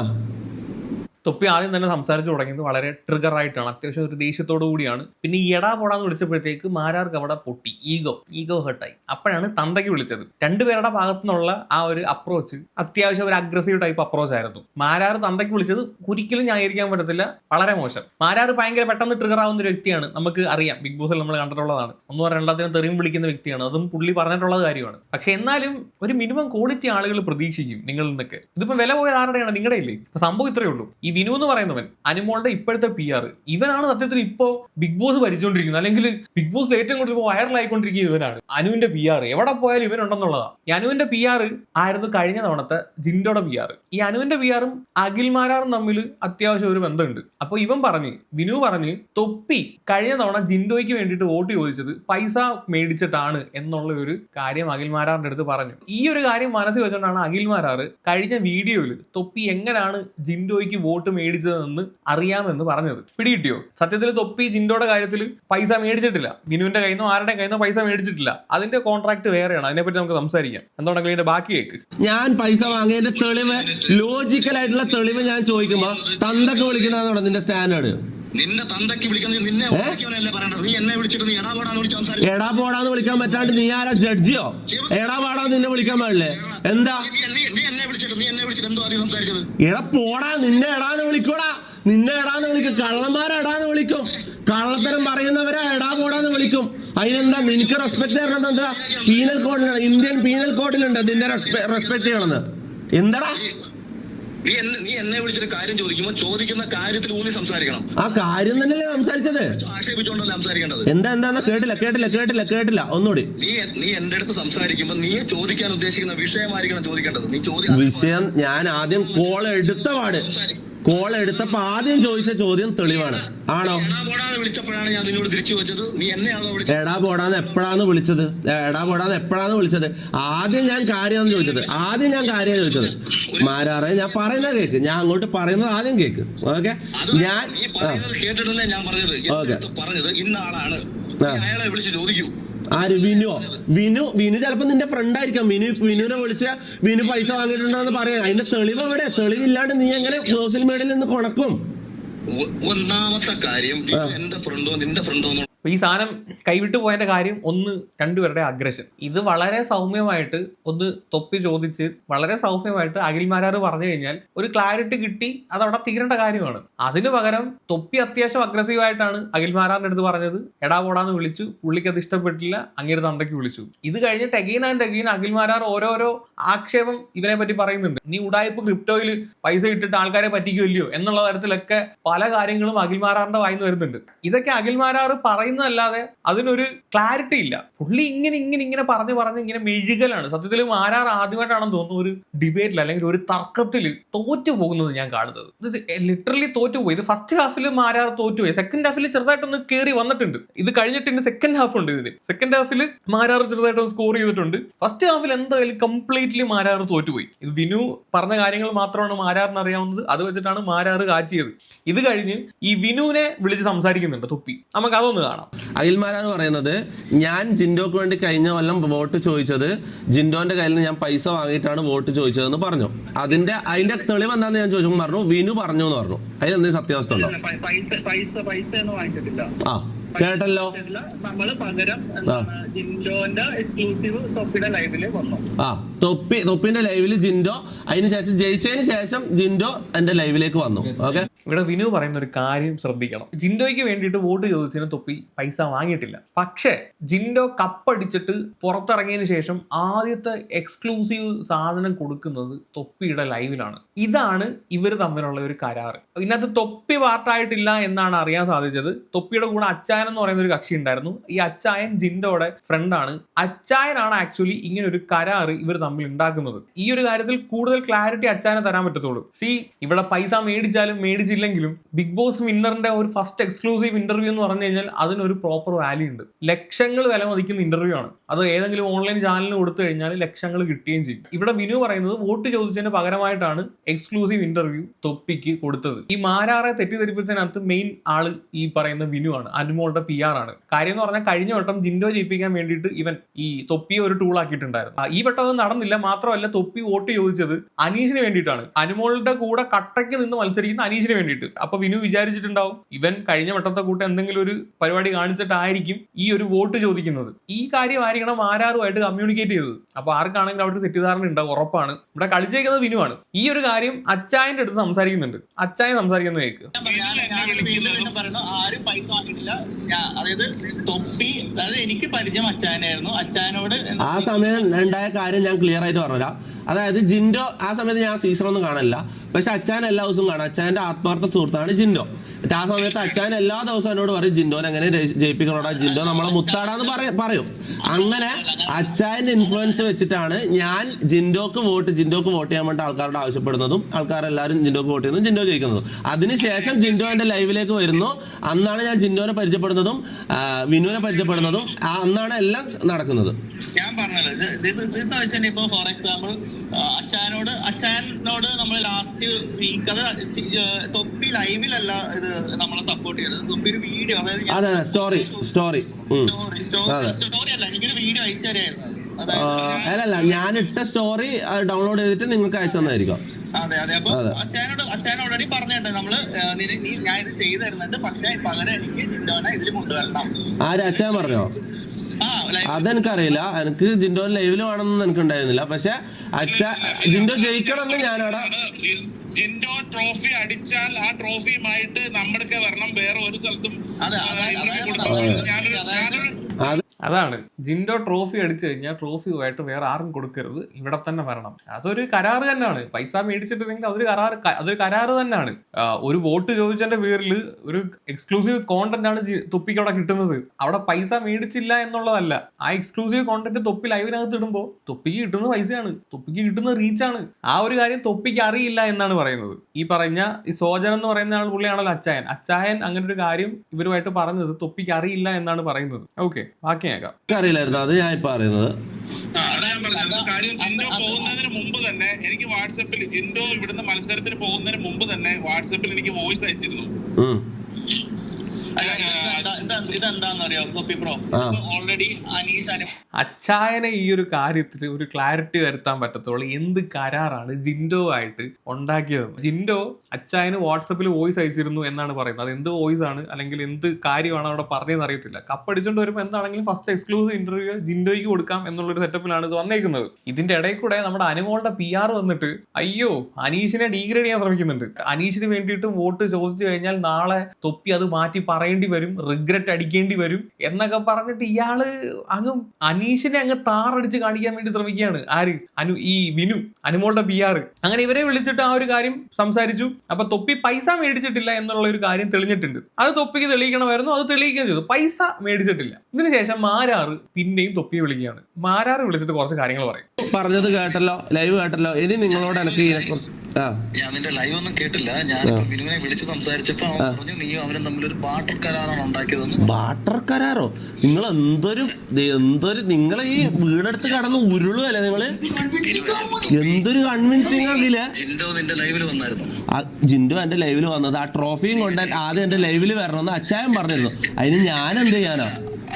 തൊപ്പി ആദ്യം തന്നെ സംസാരിച്ചു തുടങ്ങിയത് വളരെ ട്രിഗർ ആയിട്ടാണ് അത്യാവശ്യം ഒരു ദേഷ്യത്തോടു കൂടിയാണ്. പിന്നെ എടാ പോടാന്ന് വിളിച്ചപ്പോഴത്തേക്ക് മാരാർക്ക് അവിടെ പൊട്ടി. ഈഗോ ഈഗോ ഹെർട്ടായി അപ്പോഴാണ് തന്തയ്ക്ക് വിളിച്ചത്. രണ്ടുപേരുടെ ഭാഗത്തു നിന്നുള്ള ആ ഒരു അപ്രോച്ച് അത്യാവശ്യം ഒരു അഗ്രസീവ് ടൈപ്പ് അപ്രോച്ച് ആയിരുന്നു. മാരാർ തന്തയ്ക്ക് വിളിച്ചത് ഒരിക്കലും ന്യായീകരിക്കാൻ പറ്റത്തില്ല. വളരെ മോശം. മാരാർ ഭയങ്കര പെട്ടെന്ന് ട്രിഗർ ആവുന്ന ഒരു വ്യക്തിയാണ്. നമുക്ക് അറിയാം. ബിഗ് ബോസിൽ നമ്മൾ കണ്ടിട്ടുള്ളതാണ്. ഒന്ന് പറയേണ്ടതിനും തെറിയും വിളിക്കുന്ന വ്യക്തിയാണ്. അതും പുള്ളി പറഞ്ഞിട്ടുള്ളത് കാര്യമാണ്. പക്ഷെ എന്നാലും ഒരു മിനിമം ക്വാളിറ്റി ആളുകൾ പ്രതീക്ഷിക്കും നിങ്ങളിൽ നിന്നൊക്കെ. ഇതിപ്പോ വില പോയത് ആരുടെയാണ്? നിങ്ങളുടെ ഇല്ലേ സംഭവം ഇത്രയേ ഉള്ളൂ. ഈ വിനു എന്ന് പറയുന്നവൻ അനുമോളുടെ ഇപ്പോഴത്തെ പി ആർ ഇവനാണ് സത്യത്തിൽ ഇപ്പോ ബിഗ് ബോസ് ഭരിച്ചുകൊണ്ടിരിക്കുന്നത് അല്ലെങ്കിൽ ബിഗ് ബോസ് ഏറ്റവും കൂടുതൽ ഇപ്പോൾ വൈറലായിക്കൊണ്ടിരിക്കുന്ന ഇവനാണ്. അനുവിന്റെ പി ആർ എവിടെ പോയാലും ഇവനുണ്ടെന്നുള്ളതാണ് ഈ അനുവിന്റെ പി ആർ ആയിരുന്നു കഴിഞ്ഞ തവണത്തെ ജിൻഡോയുടെ പി ആർ ഈ അനുവിന്റെ പി ആറും അഖിൽമാരാറും തമ്മിൽ അത്യാവശ്യം ഒരു ബന്ധമുണ്ട്. അപ്പൊ ഇവൻ പറഞ്ഞ് വിനു പറഞ്ഞ് തൊപ്പി കഴിഞ്ഞ തവണ ജിൻഡോയ്ക്ക് വേണ്ടിയിട്ട് വോട്ട് ചോദിച്ചത് പൈസ മേടിച്ചിട്ടാണ് എന്നുള്ള ഒരു കാര്യം അഖിൽമാരാറിന്റെ അടുത്ത് പറഞ്ഞു. ഈ ഒരു കാര്യം മനസ്സിൽ വെച്ചുകൊണ്ടാണ് അഖിൽമാരാറ് കഴിഞ്ഞ വീഡിയോയിൽ തൊപ്പി എങ്ങനെയാണ് ജിൻഡോയ്ക്ക് വോട്ട് മേടിച്ചതെന്ന് അറിയാമെന്ന് പറഞ്ഞത്. പിടികിട്ടിയോ? സത്യത്തിൽ തൊപ്പി ജിൻഡോയുടെ കാര്യത്തിൽ പൈസ മേടിച്ചിട്ടില്ല. ജിനുവിന്റെ കയ്യിൽ നിന്നോ ആരുടെ കയ്യിൽ നിന്നോ പൈസ മേടിച്ചിട്ടില്ല. അതിന്റെ കോൺട്രാക്ട് വേറെയാണ്. അതിനെപ്പറ്റി നമുക്ക് സംസാരിക്കാം. എന്തുകൊണ്ടെങ്കിലും ഇതിന്റെ ബാക്കി കേക്ക്? ഞാൻ പൈസ വാങ്ങിയതിന്റെ തെളിവ് ലോജിക്കൽ ആയിട്ടുള്ള തെളിവ് ഞാൻ ചോദിക്കുമ്പോ തന്തൊക്കെ വിളിക്കുന്നതാണ് നിന്റെ സ്റ്റാൻഡേർഡ് വിളിക്കുന്നത് നിന്നെ നീ എന്നെ വിളിച്ചിട്ട് നീ എടാ പോടാന്ന് വിളിച്ച് സംസാരിച്ചു. എടാ പോടാന്ന് വിളിക്കാൻ പറ്റാണ്ട് നീ ആരാ ജഡ്ജിയോ എടാ പാടാന്ന് നിന്നെ വിളിക്കാൻ പാടില്ലേ? എന്താ? നീ എന്നെ- എടാ പോടാ നിന്നെ എടാന്ന് വിളിക്കോടാ. നിന്നെ എടാന്ന് വിളിക്കും. കള്ളന്മാരെ എടാന്ന് വിളിക്കും. കള്ളത്തരം പറയുന്നവരെ എടാ പോടാന്ന് വിളിക്കും. അതിനെന്താ നിനക്ക് റെസ്പെക്ട് തരണം എന്താ? പീനൽ കോഡിലാണ് ഇന്ത്യൻ പീനൽ കോഡിലുണ്ട് നിന്നെ റെസ്പെക്ട് ചെയ്യണമെന്ന്. എന്താടാ? നീ എന്നെ നീ എന്നെ കാര്യം ചോദിക്കുമ്പോൾ ചോദിക്കുന്ന കാര്യത്തിൽ ഊന്നി സംസാരിക്കണം. ആ കാര്യം തന്നെയല്ലേ സംസാരിച്ചത്? ആക്ഷേപിച്ചുകൊണ്ടല്ല സംസാരിക്കേണ്ടത്. എന്താ എന്താന്ന് കേട്ടില്ല കേട്ടില്ല കേട്ടില്ല കേട്ടില്ല. ഒന്നുകൂടി. നീ നീ എന്റെ അടുത്ത് സംസാരിക്കുമ്പോ നീ ചോദിക്കാൻ ഉദ്ദേശിക്കുന്ന വിഷയമായിരിക്കണം ചോദിക്കേണ്ടത്. നീ വിഷയം ഞാൻ ആദ്യം കോൾ എടുത്ത പാട്. കോൾ എടുത്തപ്പോ ആദ്യം ചോദിച്ച ചോദ്യം തെളിവാണ്. ആണോ? എടാ പോടാന്ന് എപ്പോഴാന്ന് വിളിച്ചത്? എടാ പോടാന്ന് എപ്പോഴാന്ന് വിളിച്ചത്? ആദ്യം ഞാൻ കാര്യമാണ് ചോദിച്ചത്. ആദ്യം ഞാൻ കാര്യം ചോദിച്ചത്. മാരാറെ ഞാൻ പറയുന്ന കേക്ക്. ഞാൻ അങ്ങോട്ട് പറയുന്നത് ആദ്യം കേക്ക്. ഓക്കെ? ഞാൻ ഓക്കെ. അയാളെ വിളിച്ച് ചോദിക്കൂ. ആര്? വിനു. വിനു വിനു ചിലപ്പോ നിന്റെ ഫ്രണ്ട് ആയിരിക്കാം. വിനു വിനുവിനെ വിളിച്ച വിനു പൈസ വാങ്ങിയിട്ടുണ്ടെന്ന് പറയാം. അതിന്റെ തെളിവ് എവിടെ? തെളിവില്ലാണ്ട് നീ എങ്ങനെ സോഷ്യൽ മീഡിയയിൽ നിന്ന് കൊണക്കും? ഒന്നാമത്തെ കാര്യം എന്റെ ഫ്രണ്ടോ നിന്റെ ഫ്രണ്ടോ ഈ സാധനം കൈവിട്ടു പോയതിന്റെ കാര്യം ഒന്ന് രണ്ടുപേരുടെ അഗ്രഷൻ ഇത് വളരെ സൗമ്യമായിട്ട് ഒന്ന് തൊപ്പി ചോദിച്ച് വളരെ സൗമ്യമായിട്ട് അഖിൽമാരാർ പറഞ്ഞു കഴിഞ്ഞാൽ ഒരു ക്ലാരിറ്റി കിട്ടി അതവിടെ തീരേണ്ട കാര്യമാണ്. അതിനു പകരം തൊപ്പി അത്യാവശ്യം അഗ്രസീവ് ആയിട്ടാണ് അഖിൽമാരാറിന്റെ അടുത്ത് പറഞ്ഞത്. എടാ പോടാന്ന് വിളിച്ചു പുള്ളിക്ക് അത് ഇഷ്ടപ്പെട്ടില്ല അങ്ങേര് തന്തയ്ക്ക് വിളിച്ചു. ഇത് കഴിഞ്ഞിട്ട് അഗീൻ ആൻഡ് അഗീൻ അഖിൽമാരാർ ഓരോരോ ആക്ഷേപം ഇവനെ പറ്റി പറയുന്നുണ്ട്. നീ ഉടായ്പ ക്രിപ്റ്റോയിൽ പൈസ ഇട്ടിട്ട് ആൾക്കാരെ പറ്റിക്കുമല്ലയോ എന്നുള്ള തരത്തിലൊക്കെ പല കാര്യങ്ങളും അഖിൽമാരാറിന്റെ വായിന്ന് വരുന്നുണ്ട്. ഇതൊക്കെ അഖിൽമാരാർ പറയുന്നതല്ലാതെ അതിനൊരു ക്ലാരിറ്റി ഇല്ല. പുള്ളി ഇങ്ങനെ ഇങ്ങനെ ഇങ്ങനെ പറഞ്ഞു പറഞ്ഞ് ഇങ്ങനെ മെഴുകലാണ്. സത്യത്തിൽ ആരാർ ആദ്യമായിട്ടാണെന്ന് തോന്നുന്നു ഒരു ഡിബേറ്റിൽ അല്ലെങ്കിൽ ഒരു തർക്കത്തിൽ തോറ്റു പോകുന്നത് ഞാൻ കാണുന്നത്. ഇത് ലിറ്ററലി തോറ്റുപോയി ഇത് ഫസ്റ്റ് ഹാഫിൽ മാരാർ തോറ്റുപോയി സെക്കൻഡ് ഹാഫിൽ ചെറുതായിട്ടൊന്ന് കയറി വന്നിട്ടുണ്ട്. ഇത് കഴിഞ്ഞിട്ട് സെക്കൻഡ് ഹാഫ് ഉണ്ട് ഇതിന് സെക്കൻഡ് ഹാഫിൽ മാരാർ ചെറുതായിട്ടൊന്ന് സ്കോർ ചെയ്തിട്ടുണ്ട്. ഫസ്റ്റ് ഹാഫിൽ എന്തായാലും കംപ്ലീറ്റ്ലി മാരാർ തോറ്റുപോയി ഇത് വിനു പറഞ്ഞ കാര്യങ്ങൾ മാത്രമാണ് മാരാറിന് അറിയാവുന്നത്. അത് വെച്ചിട്ടാണ് മാരാർ കാച്ചിയത്. ഇത് കഴിഞ്ഞ് ഈ വിനുവിനെ വിളിച്ച് സംസാരിക്കുന്നുണ്ട് തുപ്പി. നമുക്ക് അതൊന്ന് കാണാം. അഖിൽമാരാന്ന് പറയുന്നത് ഞാൻ ജിൻഡോക്ക് വേണ്ടി കഴിഞ്ഞ കൊല്ലം വോട്ട് ചോദിച്ചത് ജിൻഡോന്റെ കയ്യിൽ നിന്ന് ഞാൻ പൈസ വാങ്ങിയിട്ടാണ് വോട്ട് ചോദിച്ചതെന്ന് പറഞ്ഞു. അതിന്റെ അതിന്റെ തെളിവ് എന്താന്ന് ഞാൻ ചോദിച്ചു. പറഞ്ഞു വിനു പറഞ്ഞു എന്ന് പറഞ്ഞു. അതിലെന്തെങ്കിലും സത്യാവസ്ഥ ഉണ്ടോ? ആ. കേട്ടല്ലോ ലൈവിൽ ആ. തൊപ്പി തൊപ്പിന്റെ ലൈവിൽ ജിൻഡോ അതിന് ശേഷം ജയിച്ചതിന് ശേഷം ജിൻഡോ എന്റെ ലൈവിലേക്ക് വന്നു. ഓക്കെ ഇവിടെ വിനു പറയുന്ന ഒരു കാര്യം ശ്രദ്ധിക്കണം. ജിൻഡോയ്ക്ക് വേണ്ടിയിട്ട് വോട്ട് ചോദിച്ചതിന് തൊപ്പി പൈസ വാങ്ങിയിട്ടില്ല. പക്ഷേ ജിൻഡോ കപ്പടിച്ചിട്ട് പുറത്തിറങ്ങിയതിന് ശേഷം ആദ്യത്തെ എക്സ്ക്ലൂസീവ് സാധനം കൊടുക്കുന്നത് തൊപ്പിയുടെ ലൈവിലാണ് ഇതാണ് ഇവർ തമ്മിലുള്ള ഒരു കരാറ്. ഇതിനകത്ത് തൊപ്പി പാർട്ടായിട്ടില്ല എന്നാണ് അറിയാൻ സാധിച്ചത്. തൊപ്പിയുടെ കൂടെ അച്ചായൻ എന്ന് പറയുന്ന ഒരു കക്ഷി ഉണ്ടായിരുന്നു. ഈ അച്ചായൻ ഫ്രണ്ട് ഫ്രണ്ടാണ് അച്ചായനാണ് ആക്ച്വലി ഇങ്ങനെ ഒരു കരാറ് ഇവർ തമ്മിൽ ഉണ്ടാക്കുന്നത്. ഈ ഒരു കാര്യത്തിൽ കൂടുതൽ ക്ലാരിറ്റി അച്ചായനെ തരാൻ പറ്റത്തുള്ളൂ. സി ഇവിടെ പൈസ മേടിച്ചാലും മേടിച്ചില്ലെങ്കിലും ബിഗ് ബോസ് വിന്നറിന്റെ ഒരു ഫസ്റ്റ് എക്സ്ക്ലൂസീവ് ഇന്റർവ്യൂ എന്ന് പറഞ്ഞു കഴിഞ്ഞാൽ അതിനൊരു പ്രോപ്പർ വാല്യൂ ഉണ്ട്. ലക്ഷങ്ങൾ വില മതിക്കുന്ന ഇന്റർവ്യൂ ആണ്. അത് ഏതെങ്കിലും ഓൺലൈൻ ചാനലിന് കൊടുത്തു കഴിഞ്ഞാൽ ലക്ഷങ്ങൾ കിട്ടുകയും ചെയ്യും. ഇവിടെ വിനു പറയുന്നത് വോട്ട് ചോദിച്ചതിന് പകരമായിട്ടാണ് എക്സ്ക്ലൂസീവ് ഇന്റർവ്യൂ തൊപ്പിക്ക് കൊടുത്തത്. ഈ മാരാറെ തെറ്റിദ്ധരിപ്പിച്ചതിനകത്ത് മെയിൻ ആൾ ഈ പറയുന്ന വിനു ആണ് അനുമോളുടെ പി ആർ ആണ് കാര്യം എന്ന് പറഞ്ഞാൽ കഴിഞ്ഞ വട്ടം ജിൻഡോ ജയിപ്പിക്കാൻ വേണ്ടിയിട്ട് ഇവൻ ഈ തൊപ്പിയെ ഒരു ടൂൾ ആക്കിയിട്ടുണ്ടായിരുന്നു ഈ വട്ടം അത് നടന്നില്ല മാത്രമല്ല തൊപ്പി വോട്ട് ചോദിച്ചത് അനീഷിന് വേണ്ടിയിട്ടാണ് അനുമോളുടെ കൂടെ കട്ടയ്ക്ക് നിന്ന് മത്സരിക്കുന്ന അനീഷിന് വേണ്ടിയിട്ട് അപ്പൊ വിനു വിചാരിച്ചിട്ടുണ്ടാവും ഇവൻ കഴിഞ്ഞ വട്ടത്തെ കൂട്ടം എന്തെങ്കിലും ഒരു പരിപാടി കാണിച്ചിട്ടായിരിക്കും ഈ ഒരു വോട്ട് ചോദിക്കുന്നത് ഈ കാര്യം കാര്യമായിരിക്കണം ആരാറുമായിട്ട് കമ്മ്യൂണിക്കേറ്റ് ചെയ്തത് അപ്പൊ ആർക്കാണെങ്കിലും അവിടെ തെറ്റിദ്ധാരണ ഉണ്ടാവും ഉറപ്പാണ് ഇവിടെ കളിച്ചേക്കുന്നത് വിനുവാണ് ഈ ഒരു കാര്യം അച്ചായന്റെ അടുത്ത് സംസാരിക്കുന്നുണ്ട് അച്ചായൻ സംസാരിക്കുന്നത് വീണ്ടും ആരും പൈസ വാങ്ങിയിട്ടില്ല ഞാൻ അതായത് തൊപ്പി അതായത് എനിക്ക് പരിചയം അച്ചായനായിരുന്നു അച്ചായനോട് ആ സമയം ഉണ്ടായ കാര്യം ഞാൻ ക്ലിയർ ആയിട്ട് പറഞ്ഞുതരാം. അതായത് ജിൻഡോ ആ സമയത്ത് ഞാൻ സീസൺ ഒന്നും കാണില്ല. പക്ഷെ അച്ഛൻ എല്ലാ ദിവസവും കാണാം. അച്ഛന്റെ ആത്മാർത്ഥ സുഹൃത്താണ് ജിൻഡോ. എന്നിട്ട് ആ സമയത്ത് അച്ഛൻ എല്ലാ ദിവസവും എന്നോട് പറയും ജിൻഡോനെ എങ്ങനെ ജയി- ജയിപ്പിക്കണോടാ? ജിൻഡോ നമ്മളെ മുത്താടാന്ന് പറയും അങ്ങനെ അച്ഛന്റെ ഇൻഫ്ലുവൻസ് വെച്ചിട്ടാണ് ഞാൻ ജിൻഡോക്ക് വോട്ട് ജിൻഡോക്ക് വോട്ട് ചെയ്യാൻ വേണ്ടി ആൾക്കാരോട് ആവശ്യപ്പെടുന്നതും ആൾക്കാരെല്ലാവരും ജിൻഡോക്ക് വോട്ട് ചെയ്യുന്നതും ജിൻഡോ ജയിക്കുന്നതും. അതിനുശേഷം ജിൻഡോ എന്റെ ലൈവിലേക്ക് വരുന്നു. അന്നാണ് ഞാൻ ജിൻഡോനെ പരിചയപ്പെടുന്നതും വിനുവിനെ പരിചയപ്പെടുന്നതും അന്നാണ് എല്ലാം നടക്കുന്നത്. ഞാൻ പറഞ്ഞല്ലോ ഇപ്പൊ ഫോർ എക്സാമ്പിൾ അച്ഛനോട് അച്ഛനോട് നമ്മൾ ലാസ്റ്റ് വീക്ക് അത് തൊപ്പി ലൈവിലല്ല ഇത് നമ്മളെ സപ്പോർട്ട് ചെയ്തത്. തൊപ്പി ഒരു വീഡിയോ അതായത് അതെ അതെ സ്റ്റോറി സ്റ്റോറി. സ്റ്റോറി അല്ല എനിക്കൊരു വീഡിയോ അയച്ചു തരായിരുന്നു. അല്ലല്ല ഞാൻ ഇട്ട സ്റ്റോറി ഡൗൺലോഡ് ചെയ്തിട്ട് നിങ്ങൾക്ക് അയച്ചു തന്നായിരിക്കും. അതെ അതെ അപ്പൊ. അച്ഛനോട് അച്ഛൻ ഓൾറെഡി പറഞ്ഞിട്ടുണ്ട് നമ്മൾ ഞാൻ ഇത് ചെയ്തു തരുന്നുണ്ട് പക്ഷെ പകരം എനിക്ക് ജിൻഡോനെ ഇതിൽ കൊണ്ടുവരണം. ആര്? അച്ഛൻ പറഞ്ഞോ? അതെനിക്കറിയില്ല. എനിക്ക് ജിൻഡോ ലൈവിൽ വേണമെന്ന് എനിക്ക് ഉണ്ടായിരുന്നില്ല പക്ഷെ അച്ഛ ജിൻഡോ ജയിക്കണമെന്ന് ഞാനവിടെ ജിൻഡോ ട്രോഫി അടിച്ചാൽ ആ ട്രോഫിയുമായിട്ട് നമ്മുടെ വരണം. വേറെ ഒരു സ്ഥലത്തും ഞാനൊരു അതാണ്. ജിൻഡോ ട്രോഫി അടിച്ചു കഴിഞ്ഞാൽ ട്രോഫിയുമായിട്ട് വേറെ ആരും കൊടുക്കരുത്. ഇവിടെ തന്നെ വരണം. അതൊരു കരാർ തന്നെയാണ്. പൈസ മേടിച്ചിട്ടുണ്ടെങ്കിൽ അതൊരു കരാർ അതൊരു കരാറ് തന്നെയാണ്. ഒരു വോട്ട് ചോദിച്ചതിന്റെ പേരിൽ ഒരു എക്സ്ക്ലൂസീവ് കോണ്ടന്റ് ആണ് തൊപ്പിക്ക് അവിടെ കിട്ടുന്നത്. അവിടെ പൈസ മേടിച്ചില്ല എന്നുള്ളതല്ല. ആ എക്സ്ക്ലൂസീവ് കോണ്ടന്റ് തൊപ്പി ലൈവിനകത്ത് ഇടുമ്പോൾ തൊപ്പിക്ക് കിട്ടുന്ന പൈസയാണ്. തൊപ്പിക്ക് കിട്ടുന്ന റീച്ചാണ് ആ ഒരു കാര്യം തൊപ്പിക്ക് അറിയില്ല എന്നാണ് പറയുന്നത്. ഈ പറഞ്ഞ ഈ സോജൻ എന്ന് പറയുന്ന ആൾ പുള്ളിയാണല്ലോ അച്ചായൻ. അച്ചായൻ അങ്ങനെ ഒരു കാര്യം ഇവരുമായിട്ട് പറഞ്ഞത് തൊപ്പിക്ക് അറിയില്ല എന്നാണ് പറയുന്നത്. ഓക്കെ ബാക്കി കേൾക്കാം. അറിയില്ലായിരുന്നു അത് ഞാൻ ഇപ്പൊ അറിയുന്നത്. ആ, ഞാൻ പറഞ്ഞത്. കാര്യം? ജിൻഡോ പോകുന്നതിന് മുമ്പ് തന്നെ എനിക്ക് വാട്സപ്പിൽ ജിൻഡോ ഇവിടുന്ന് മത്സരത്തിന് പോകുന്നതിന് മുമ്പ് തന്നെ വാട്സപ്പിൽ എനിക്ക് വോയിസ് അയച്ചിരുന്നു. അച്ചായനെ ഈ ഒരു കാര്യത്തിൽ ഒരു ക്ലാരിറ്റി വരുത്താൻ പറ്റത്തുള്ളൂ എന്ത് കരാറാണ് ജിൻഡോ ആയിട്ട് ഉണ്ടാക്കിയത്? ജിൻഡോ അച്ചായന് വാട്സപ്പിൽ വോയിസ് അയച്ചിരുന്നു എന്നാണ് പറയുന്നത്. അത് എന്ത് വോയിസ് ആണ്? അല്ലെങ്കിൽ എന്ത് കാര്യമാണ് അവിടെ പറഞ്ഞതെന്ന് അറിയത്തില്ല. കപ്പടിച്ചുകൊണ്ട് വരുമ്പോൾ എന്താണെങ്കിലും ഫസ്റ്റ് എക്സ്ക്ലൂസീവ് ഇന്റർവ്യൂ ജിൻഡോയ്ക്ക് കൊടുക്കാം എന്നുള്ളൊരു സെറ്റപ്പിലാണ് ഇത് വന്നേക്കുന്നത്. ഇതിന്റെ ഇടയിൽ കൂടെ നമ്മുടെ അനുമോളുടെ പി ആർ വന്നിട്ട് അയ്യോ അനീഷിനെ ഡീഗ്രേഡ് ചെയ്യാൻ ശ്രമിക്കുന്നുണ്ട്. അനീഷിന് വേണ്ടിയിട്ട് വോട്ട് ചോദിച്ചു കഴിഞ്ഞാൽ നാളെ തൊപ്പി അത് മാറ്റി പറയേണ്ടി വരും റിഗ്രറ്റ് അടിക്കേണ്ടി വരും എന്നൊക്കെ പറഞ്ഞിട്ട് ഇയാൾ അങ്ങ് അനീഷിനെ അങ്ങ് താറടിച്ച് കാണിക്കാൻ വേണ്ടി ശ്രമിക്കുകയാണ്. ആര്? അനു ഈ വിനു അനുമോളുടെ പി ആർ അങ്ങനെ ഇവരെ വിളിച്ചിട്ട് ആ ഒരു കാര്യം സംസാരിച്ചു. അപ്പൊ തൊപ്പി പൈസ മേടിച്ചിട്ടില്ല എന്നുള്ള ഒരു കാര്യം തെളിഞ്ഞിട്ടുണ്ട്. അത് തൊപ്പിക്ക് തെളിയിക്കണമായിരുന്നു അത് തെളിയിക്കുകയും ചെയ്തു. പൈസ മേടിച്ചിട്ടില്ല. ഇതിനുശേഷം മാരാറ് പിന്നെയും തൊപ്പിയെ വിളിക്കുകയാണ്. മാരാറ് വിളിച്ചിട്ട് കുറച്ച് കാര്യങ്ങൾ പറയും. പറഞ്ഞത് കേട്ടല്ലോ ലൈവ് കേട്ടല്ലോ. ഇനി നിങ്ങളോട് എനിക്ക് ഞാൻ നിന്റെ ലൈവ് ഒന്നും കേട്ടില്ല. ഞാൻ ബിനുവിനെ വിളിച്ച് സംസാരിച്ചപ്പോ അവൻ പറഞ്ഞു നീയും അവനും തമ്മിലൊരു ബാട്ടർ കരാറാണ് ഉണ്ടാക്കിയതെന്ന്. ബാട്ടർ കരാറോ? നിങ്ങൾ എന്തൊരു എന്തൊരു നിങ്ങൾ ഈ വീടെടുത്ത് കടന്ന് ഉരുളുവല്ലേ നിങ്ങൾ? എന്തൊരു കൺവിൻസിങ് ആകില്ല ജിൻഡോ നിന്റെ ലൈവിൽ വന്നായിരുന്നു. ആ ജിൻഡു എന്റെ ലൈവിൽ വന്നത്. ആ ട്രോഫിയും കൊണ്ട് ആദ്യം എന്റെ ലൈവിൽ വരണമെന്ന് അച്ചായൻ പറഞ്ഞിരുന്നു. അതിന് ഞാൻ എന്ത് ചെയ്യാനോ?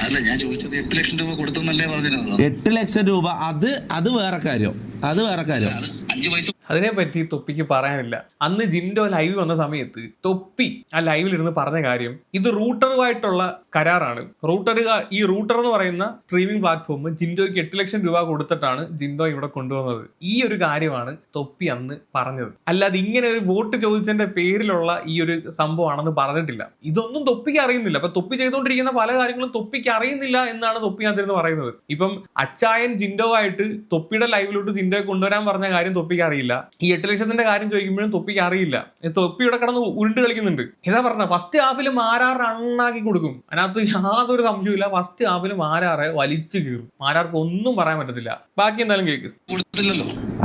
അല്ല ഞാൻ ചോദിച്ചത് എട്ട് ലക്ഷം രൂപ കൊടുത്തെന്നല്ലേ പറഞ്ഞിരുന്നത്. എട്ട് ലക്ഷം രൂപ. അത് അത് വേറെ കാര്യം. അത് വേറെ കാര്യം. അഞ്ചു വയസ്സ് അതിനെപ്പറ്റി തൊപ്പിക്ക് പറയാനില്ല. അന്ന് ജിൻഡോ ലൈവ് വന്ന സമയത്ത് തൊപ്പി ആ ലൈവിൽ ഇരുന്ന് പറഞ്ഞ കാര്യം ഇത് റൂട്ടറുമായിട്ടുള്ള കരാറാണ്. റൂട്ടർ ഈ റൂട്ടർ എന്ന് പറയുന്ന സ്ട്രീമിംഗ് പ്ലാറ്റ്ഫോം ജിൻഡോയ്ക്ക് എട്ട് ലക്ഷം രൂപ കൊടുത്തിട്ടാണ് ജിൻഡോ ഇവിടെ കൊണ്ടുവന്നത്. ഈ ഒരു കാര്യമാണ് തൊപ്പി അന്ന് പറഞ്ഞത്. അല്ലാതെ ഇങ്ങനെ ഒരു വോട്ട് ചോദിച്ചതിന്റെ പേരിലുള്ള ഈ ഒരു സംഭവമാണെന്ന് പറഞ്ഞിട്ടില്ല. ഇതൊന്നും തൊപ്പിക്ക് അറിയുന്നില്ല. അപ്പൊ തൊപ്പി ചെയ്തുകൊണ്ടിരിക്കുന്ന പല കാര്യങ്ങളും തൊപ്പിക്ക് അറിയുന്നില്ല എന്നാണ് തൊപ്പി അതിരുന്ന് പറയുന്നത്. ഇപ്പം അച്ചായൻ ജിൻഡോ ആയിട്ട് തൊപ്പിയുടെ ലൈവിലോട്ട് ജിൻഡോയെ കൊണ്ടുവരാൻ പറഞ്ഞ കാര്യം തൊപ്പിക്ക് അറിയില്ല. ഈ എട്ട് ലക്ഷത്തിന്റെ കാര്യം ചോദിക്കുമ്പോഴും തൊപ്പിക്ക് അറിയില്ല. തൊപ്പി ഇവിടെ കടന്ന് ഉരുണ്ട് കളിക്കുന്നുണ്ട്. ഇതാ പറഞ്ഞ ഫസ്റ്റ് ഹാഫിൽ മാരാർ റണ്ണാക്കി കൊടുക്കും. അതിനകത്ത് യാതൊരു സംശയമില്ല ഫസ്റ്റ് ഹാഫിലും മാരാറെ വലിച്ചു കീറും. മാരാർക്ക് ഒന്നും പറയാൻ പറ്റത്തില്ല. ബാക്കി എന്തായാലും കേക്ക്.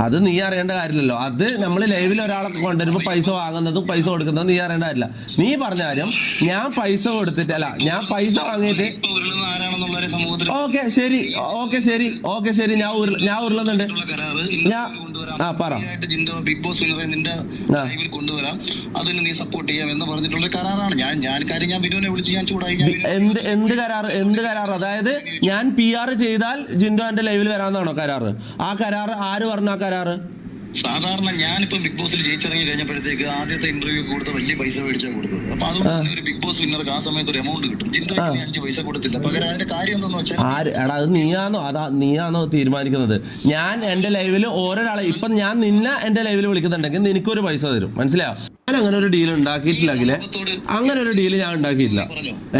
അത് നീ അറിയേണ്ട കാര്യമില്ലല്ലോ. അത് നമ്മൾ ലൈവിൽ ഒരാളെ കൊണ്ടുവരുമ്പോൾ പൈസ വാങ്ങുന്നതും പൈസ കൊടുക്കുന്നതും നീ അറിയേണ്ട കാര്യമില്ല. നീ പറഞ്ഞാലും ഞാൻ പൈസ കൊടുത്തിട്ട് അല്ല ഞാൻ പൈസ വാങ്ങിയിട്ട് ഓക്കെ ശരി ഓക്കെ ശരി ഓക്കെ ശരി ഞാൻ ഉരുള ഞാൻ ഉരുളുന്നുണ്ട്. ഞാൻ ആ പറ. ബിഗ് ബോസ് നിന്റെ കൊണ്ടുവരാം നീ സപ്പോർട്ട് ചെയ്യാം എന്ന് പറഞ്ഞിട്ടുള്ള കരാറാണ് ഞാൻ ഞാൻ കാര്യം ഞാൻ ഞാൻ ചൂടായി എന്ത് എന്ത് കരാർ എന്ത് കരാർ അതായത് ഞാൻ പി ആർ ചെയ്താൽ ജിൻഡോ എന്റെ ലൈവിൽ വരാമെന്നാണോ കരാറ്? ആ കരാർ ആര് പറഞ്ഞു കരാറ്? സാധാരണ ഞാനിപ്പോ ബിഗ് ബോസിൽ ജയിച്ചിറങ്ങി കഴിഞ്ഞപ്പോഴത്തേക്ക് ആദ്യത്തെ ഇന്റർവ്യൂ കൊടുത്ത വലിയ പൈസ മേടിച്ചാ കൊടുത്തത്. അപ്പൊ അതുകൊണ്ട് ഒരു ബിഗ് ബോസ് വിന്നർക്ക് ആ സമയത്ത് ഒരു എമൗണ്ട് കിട്ടും. അഞ്ച് പൈസ കൊടുത്തില്ല. പകരം അതിന്റെ കാര്യം എന്താന്ന് വെച്ചാൽ എടാ അത് നീയാണോ അതാ നീയാണോ തീരുമാനിക്കുന്നത്. ഞാൻ എന്റെ ലൈവിൽ ഓരോരാളെ ഇപ്പൊ ഞാൻ നിന്നെ എന്റെ ലൈവിൽ വിളിക്കുന്നുണ്ടെങ്കിൽ നിനക്കൊരു പൈസ തരും. മനസ്സിലായോ? ഞാൻ അങ്ങനെ ഒരു ഡീൽ ഉണ്ടാക്കിയിട്ടില്ല അഖിലെ. അങ്ങനെ ഒരു ഡീൽ ഞാൻ ഉണ്ടാക്കിയിട്ടില്ല.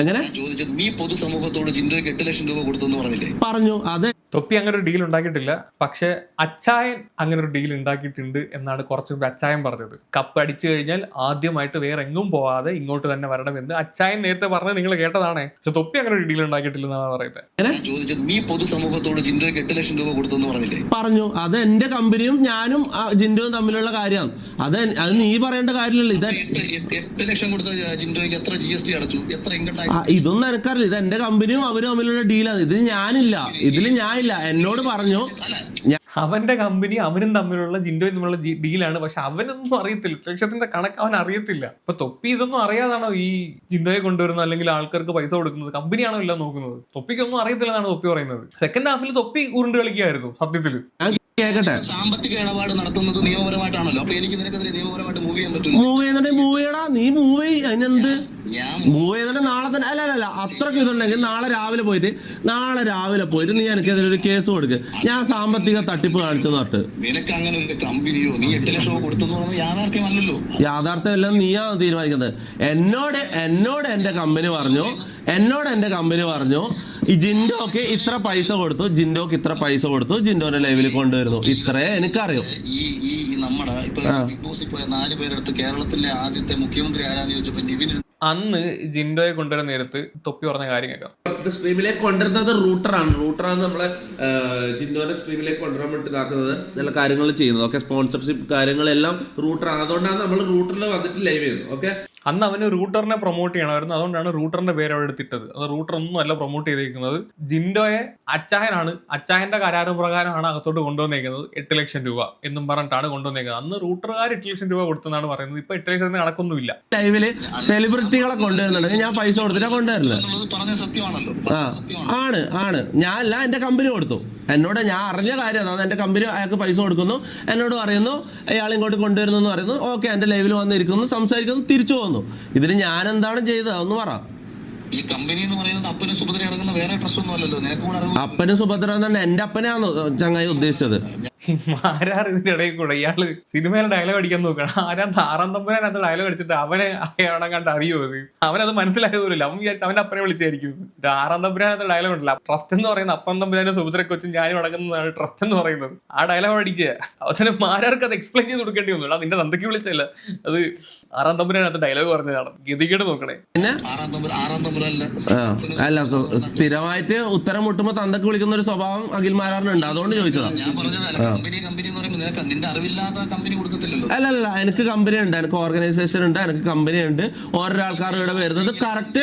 എങ്ങനെ? ഞാൻ ചോദിച്ചത് നീ പൊതുസമൂഹത്തോട് ജിൻഡോയ്ക്ക് എട്ട് ലക്ഷം രൂപ കൊടുത്തെന്ന് പറഞ്ഞില്ലേ? പറഞ്ഞു അതെ. തൊപ്പി അങ്ങനെ ഒരു ഡീൽ ഉണ്ടാക്കിയിട്ടില്ല. പക്ഷെ അച്ചായൻ അങ്ങനെ ഒരു ഡീൽ ഉണ്ടാക്കിയിട്ടുണ്ട് എന്നാണ് കുറച്ചുകൂടി അച്ചായൻ പറഞ്ഞത്. കപ്പ് അടിച്ചു കഴിഞ്ഞാൽ ആദ്യമായിട്ട് വേറെ എങ്ങും പോവാതെ ഇങ്ങോട്ട് തന്നെ വരണമെന്ന് അച്ചായൻ നേരത്തെ പറഞ്ഞത് നിങ്ങൾ കേട്ടതാണേ. പക്ഷെ തൊപ്പി അങ്ങനെ ഒരു ഡീൽ പറയുന്നത്. നീ പൊതുസമൂഹത്തോട് ജിൻഡോയ്ക്ക് എട്ട് ലക്ഷം രൂപ കൊടുത്തെന്ന് പറഞ്ഞില്ലേ? പറഞ്ഞു അത് എന്റെ കമ്പനിയും ഞാനും ജിൻഡോയും തമ്മിലുള്ള കാര്യമാണ് അത് അത് നീ പറയേണ്ട ഇത്. എട്ട് ലക്ഷം കൊടുത്ത ജിൻഡോയ്ക്ക് എത്ര ജി എസ് ടി അടച്ചു? എത്ര ഇൻകം ആ, ടാക്സ് ഇതൊന്നും എനിക്കറിയില്ല ഇത് എന്റെ കമ്പനിയും അവരും തമ്മിലുള്ള ഡീലാണ് ഇത് ഞാനില്ല. ഇതിൽ ഞാനില്ല. എന്നോട് പറഞ്ഞു. അവന്റെ കമ്പനി അവനും തമ്മിലുള്ള ജിൻഡോയും തമ്മിലുള്ള ഡീലാണ് പക്ഷെ അവനൊന്നും അറിയത്തില്ല. ലക്ഷത്തിന്റെ കണക്ക് അവൻ അറിയത്തില്ല. ഇപ്പൊ തൊപ്പി ഇതൊന്നും അറിയാതാണോ ഈ ജിൻഡോയെ കൊണ്ടുവരുന്നത്? അല്ലെങ്കിൽ ആൾക്കാർക്ക് പൈസ കൊടുക്കുന്നത്? കമ്പനിയാണോ എല്ലാം നോക്കുന്നത്? തൊപ്പിക്കൊന്നും അറിയത്തില്ലെന്നാണ് തൊപ്പി പറയുന്നത്. സെക്കൻഡ് ഹാഫിൽ തൊപ്പി ഉരുണ്ട് കളിക്കുകയായിരുന്നു സത്യത്തിൽ. കേക്കട്ടെ. സാമ്പത്തിക ഇടപാട് നടത്തുന്നത് നിയമപരമായിട്ടാണല്ലോ. അപ്പൊ എനിക്ക് നിനക്കെതിരെ നിയമപരമായിട്ട് മൂവ് ചെയ്യാൻ പറ്റില്ല. മൂവ് ചെയ്യുന്നുണ്ടെങ്കിൽ മൂവ് ചെയ്യടാ. നീ മൂവ് ചെയ് അതിനെന്ത്? മൂവ് ചെയ്തിട്ടുണ്ടെങ്കിൽ നാളെ തന്നെ. അല്ല അല്ല അത്രയ്ക്ക് ഇതുണ്ടെങ്കിൽ നാളെ രാവിലെ പോയിട്ട് നാളെ രാവിലെ പോയിട്ട് നീ എനിക്കെതിരെ ഒരു കേസ് കൊടുക്ക്. ഞാൻ സാമ്പത്തിക തട്ടിപ്പ് കാണിച്ചെന്ന് പറഞ്ഞിട്ട്. നിനക്ക് അങ്ങനെ ഒരു കമ്പനിയോ നീ എട്ട് ലക്ഷം കൊടുത്തെന്ന് പറഞ്ഞത് യാഥാർത്ഥ്യമല്ലല്ലോ. യാഥാർത്ഥ്യമല്ല നീയാണ് തീരുമാനിക്കുന്നത്. എന്നോട് എന്നോട് എന്റെ കമ്പനി പറഞ്ഞു എന്നോട് എന്റെ കമ്പനി പറഞ്ഞു ഈ ജിൻഡോക്ക് ഇത്ര പൈസ കൊടുത്തു ജിൻഡോക്ക് ഇത്ര പൈസ കൊടുത്തു ജിൻഡോന്റെ ലൈവിൽ കൊണ്ടുവരുന്നു. ഇത്രേ എനിക്കറിയും. ഈ ഈ ഈ നമ്മുടെ ഇപ്പൊ ബിഗ് ബോസിൽ പോയ നാല് പേരെടുത്ത് കേരളത്തിലെ ആദ്യത്തെ മുഖ്യമന്ത്രി ആരാന്ന് ചോദിച്ചപ്പോ നിവിൻ അന്ന് ജിൻഡോയെ കൊണ്ടുവരുന്ന നേരത്ത് തൊപ്പി പറഞ്ഞ കാര്യം കേൾക്കാം. സ്ട്രീമിലേക്ക് കൊണ്ടുവരുന്നത് റൂട്ടറാണ്. റൂട്ടറാണ് നമ്മളെ ജിൻഡോന്റെ സ്ട്രീമിലേക്ക് കൊണ്ടുവരാൻ വേണ്ടി ഇതാക്കുന്നത് നല്ല കാര്യങ്ങൾ ചെയ്യുന്നത്. ഓക്കെ സ്പോൺസർഷിപ്പ് കാര്യങ്ങളെല്ലാം റൂട്ടറാണ്. അതുകൊണ്ടാണ് നമ്മൾ റൂട്ടറിൽ വന്നിട്ട് ലൈവ് ചെയ്യുന്നത്. ഓക്കെ? അന്ന് അവന് റൂട്ടറിനെ പ്രൊമോട്ട് ചെയ്യണമായിരുന്നു. അതുകൊണ്ടാണ് റൂട്ടറിന്റെ പേര് അവിടെ എടുത്തിട്ടത്. അത് റൂട്ടർ ഒന്നും അല്ല പ്രൊമോട്ട് ചെയ്തിരിക്കുന്നത് ജിൻഡോയെ അച്ചായനാണ്. അച്ചായന്റെ കരാറ് പ്രകാരമാണ് അകത്തോട്ട് കൊണ്ടുവന്നേക്കുന്നത്. എട്ട് ലക്ഷം രൂപ എന്നും പറഞ്ഞിട്ടാണ് കൊണ്ടുവന്നേക്കുന്നത്. അന്ന് റൂട്ടറുകാർ എട്ട് ലക്ഷം രൂപ കൊടുത്തെന്നാണ് പറയുന്നത്. ഇപ്പൊ എട്ട് ലക്ഷത്തിന് കണക്കൊന്നുമില്ല. ലൈവിൽ സെലിബ്രിറ്റികളെ കൊണ്ടുവരുന്നുണ്ടെങ്കിൽ ഞാൻ പൈസ കൊടുത്തിട്ടാ കൊണ്ടുവരില്ല സത്യമാണ് ആണ് ആണ്. ഞാൻ അല്ല എന്റെ കമ്പനി കൊടുത്തു. എന്നോട് ഞാൻ അറിഞ്ഞ കാര്യം അതാണ് എന്റെ കമ്പനി അയാൾക്ക് പൈസ കൊടുക്കുന്നു. എന്നോട് പറയുന്നു അയാൾ ഇങ്ങോട്ട് കൊണ്ടുവരുന്നു എന്ന് പറയുന്നു. ഓക്കെ എന്റെ ലൈവിൽ വന്നിരിക്കുന്നു സംസാരിക്കുന്നു തിരിച്ചു പോകുന്നു ഇതിന് ഞാൻ എന്താണ് ചെയ്തത്? ഒന്ന് പറ. ഈ കമ്പനി എന്ന് പറയുന്നത് അപ്പനും സുഭദ്ര അടങ്ങുന്ന വേറെ ട്രസ്റ്റ് ഒന്നും അല്ലല്ലോ. നിനക്ക് കൂടെ അറിവ് അപ്പനും സുഭദ്ര തന്നെ എന്റെ അപ്പനെയാണ് ചങ്ങായി ഉദ്ദേശിച്ചത്? ആരാർ ഇതിന്റെ ഇടയിൽ കൂടെ. ഇയാൾ സിനിമയിലെ ഡയലോഗ് അടിക്കാൻ നോക്കണം. ആരാ താറാം തമ്പുരാൻ അത് ഡയലോഗ് അടിച്ചിട്ട് അവനെ അയാളെ കണ്ട് അറിയോ അത് അവനത് മനസ്സിലായത് പോലും അവൻ വിചാരിച്ചു അവന്റെ അപ്പനെ വിളിച്ചായിരിക്കും തമ്പുരാനകത്ത് ഡയലോഗ് ഉണ്ടല്ല. ട്രസ്റ്റ് എന്ന് പറയുന്ന അപ്പം തമ്പുരാനും സുഭദ്ര കൊച്ചും ഞാനും അടങ്ങുന്നതാണ് ട്രസ്റ്റ് എന്ന് പറയുന്നത്. ആ ഡയലോഗ് അടിക്കുക. അവസാനം മാരാർക്ക് അത് എക്സ്പ്ലെയിൻ ചെയ്ത് കൊടുക്കേണ്ടി വന്നു. എടാ നിന്റെ തന്തയ്ക്ക് വിളിച്ചല്ല അത് ആറാം തമ്പുരാനകത്ത് ഡയലോഗ് പറഞ്ഞതാണ്. ഗതികേട് നോക്കണേ. ആറാം തമ്പുര ആറാം അല്ല സ്ഥിരമായിട്ട് ഉത്തരം മുട്ടുമ്പോ തന്തക്ക് വിളിക്കുന്ന ഒരു സ്വഭാവം അഖിൽ മാരാറിനുണ്ട്. അതുകൊണ്ട് ചോദിച്ചതാ. കമ്പനി കമ്പനി എന്ന് പറയുമ്പോൾ നിനക്ക് അറിവില്ലാത്ത കമ്പനി കൊടുക്കത്തില്ലല്ലോ. അല്ല അല്ല എനിക്ക് കമ്പനി ഉണ്ട് എനിക്ക് ഓർഗനൈസേഷൻ ഉണ്ട് എനിക്ക് കമ്പനി ഉണ്ട്. ഓരോ ആൾക്കാർ ഇവിടെ വരുന്നത് കറക്റ്റ്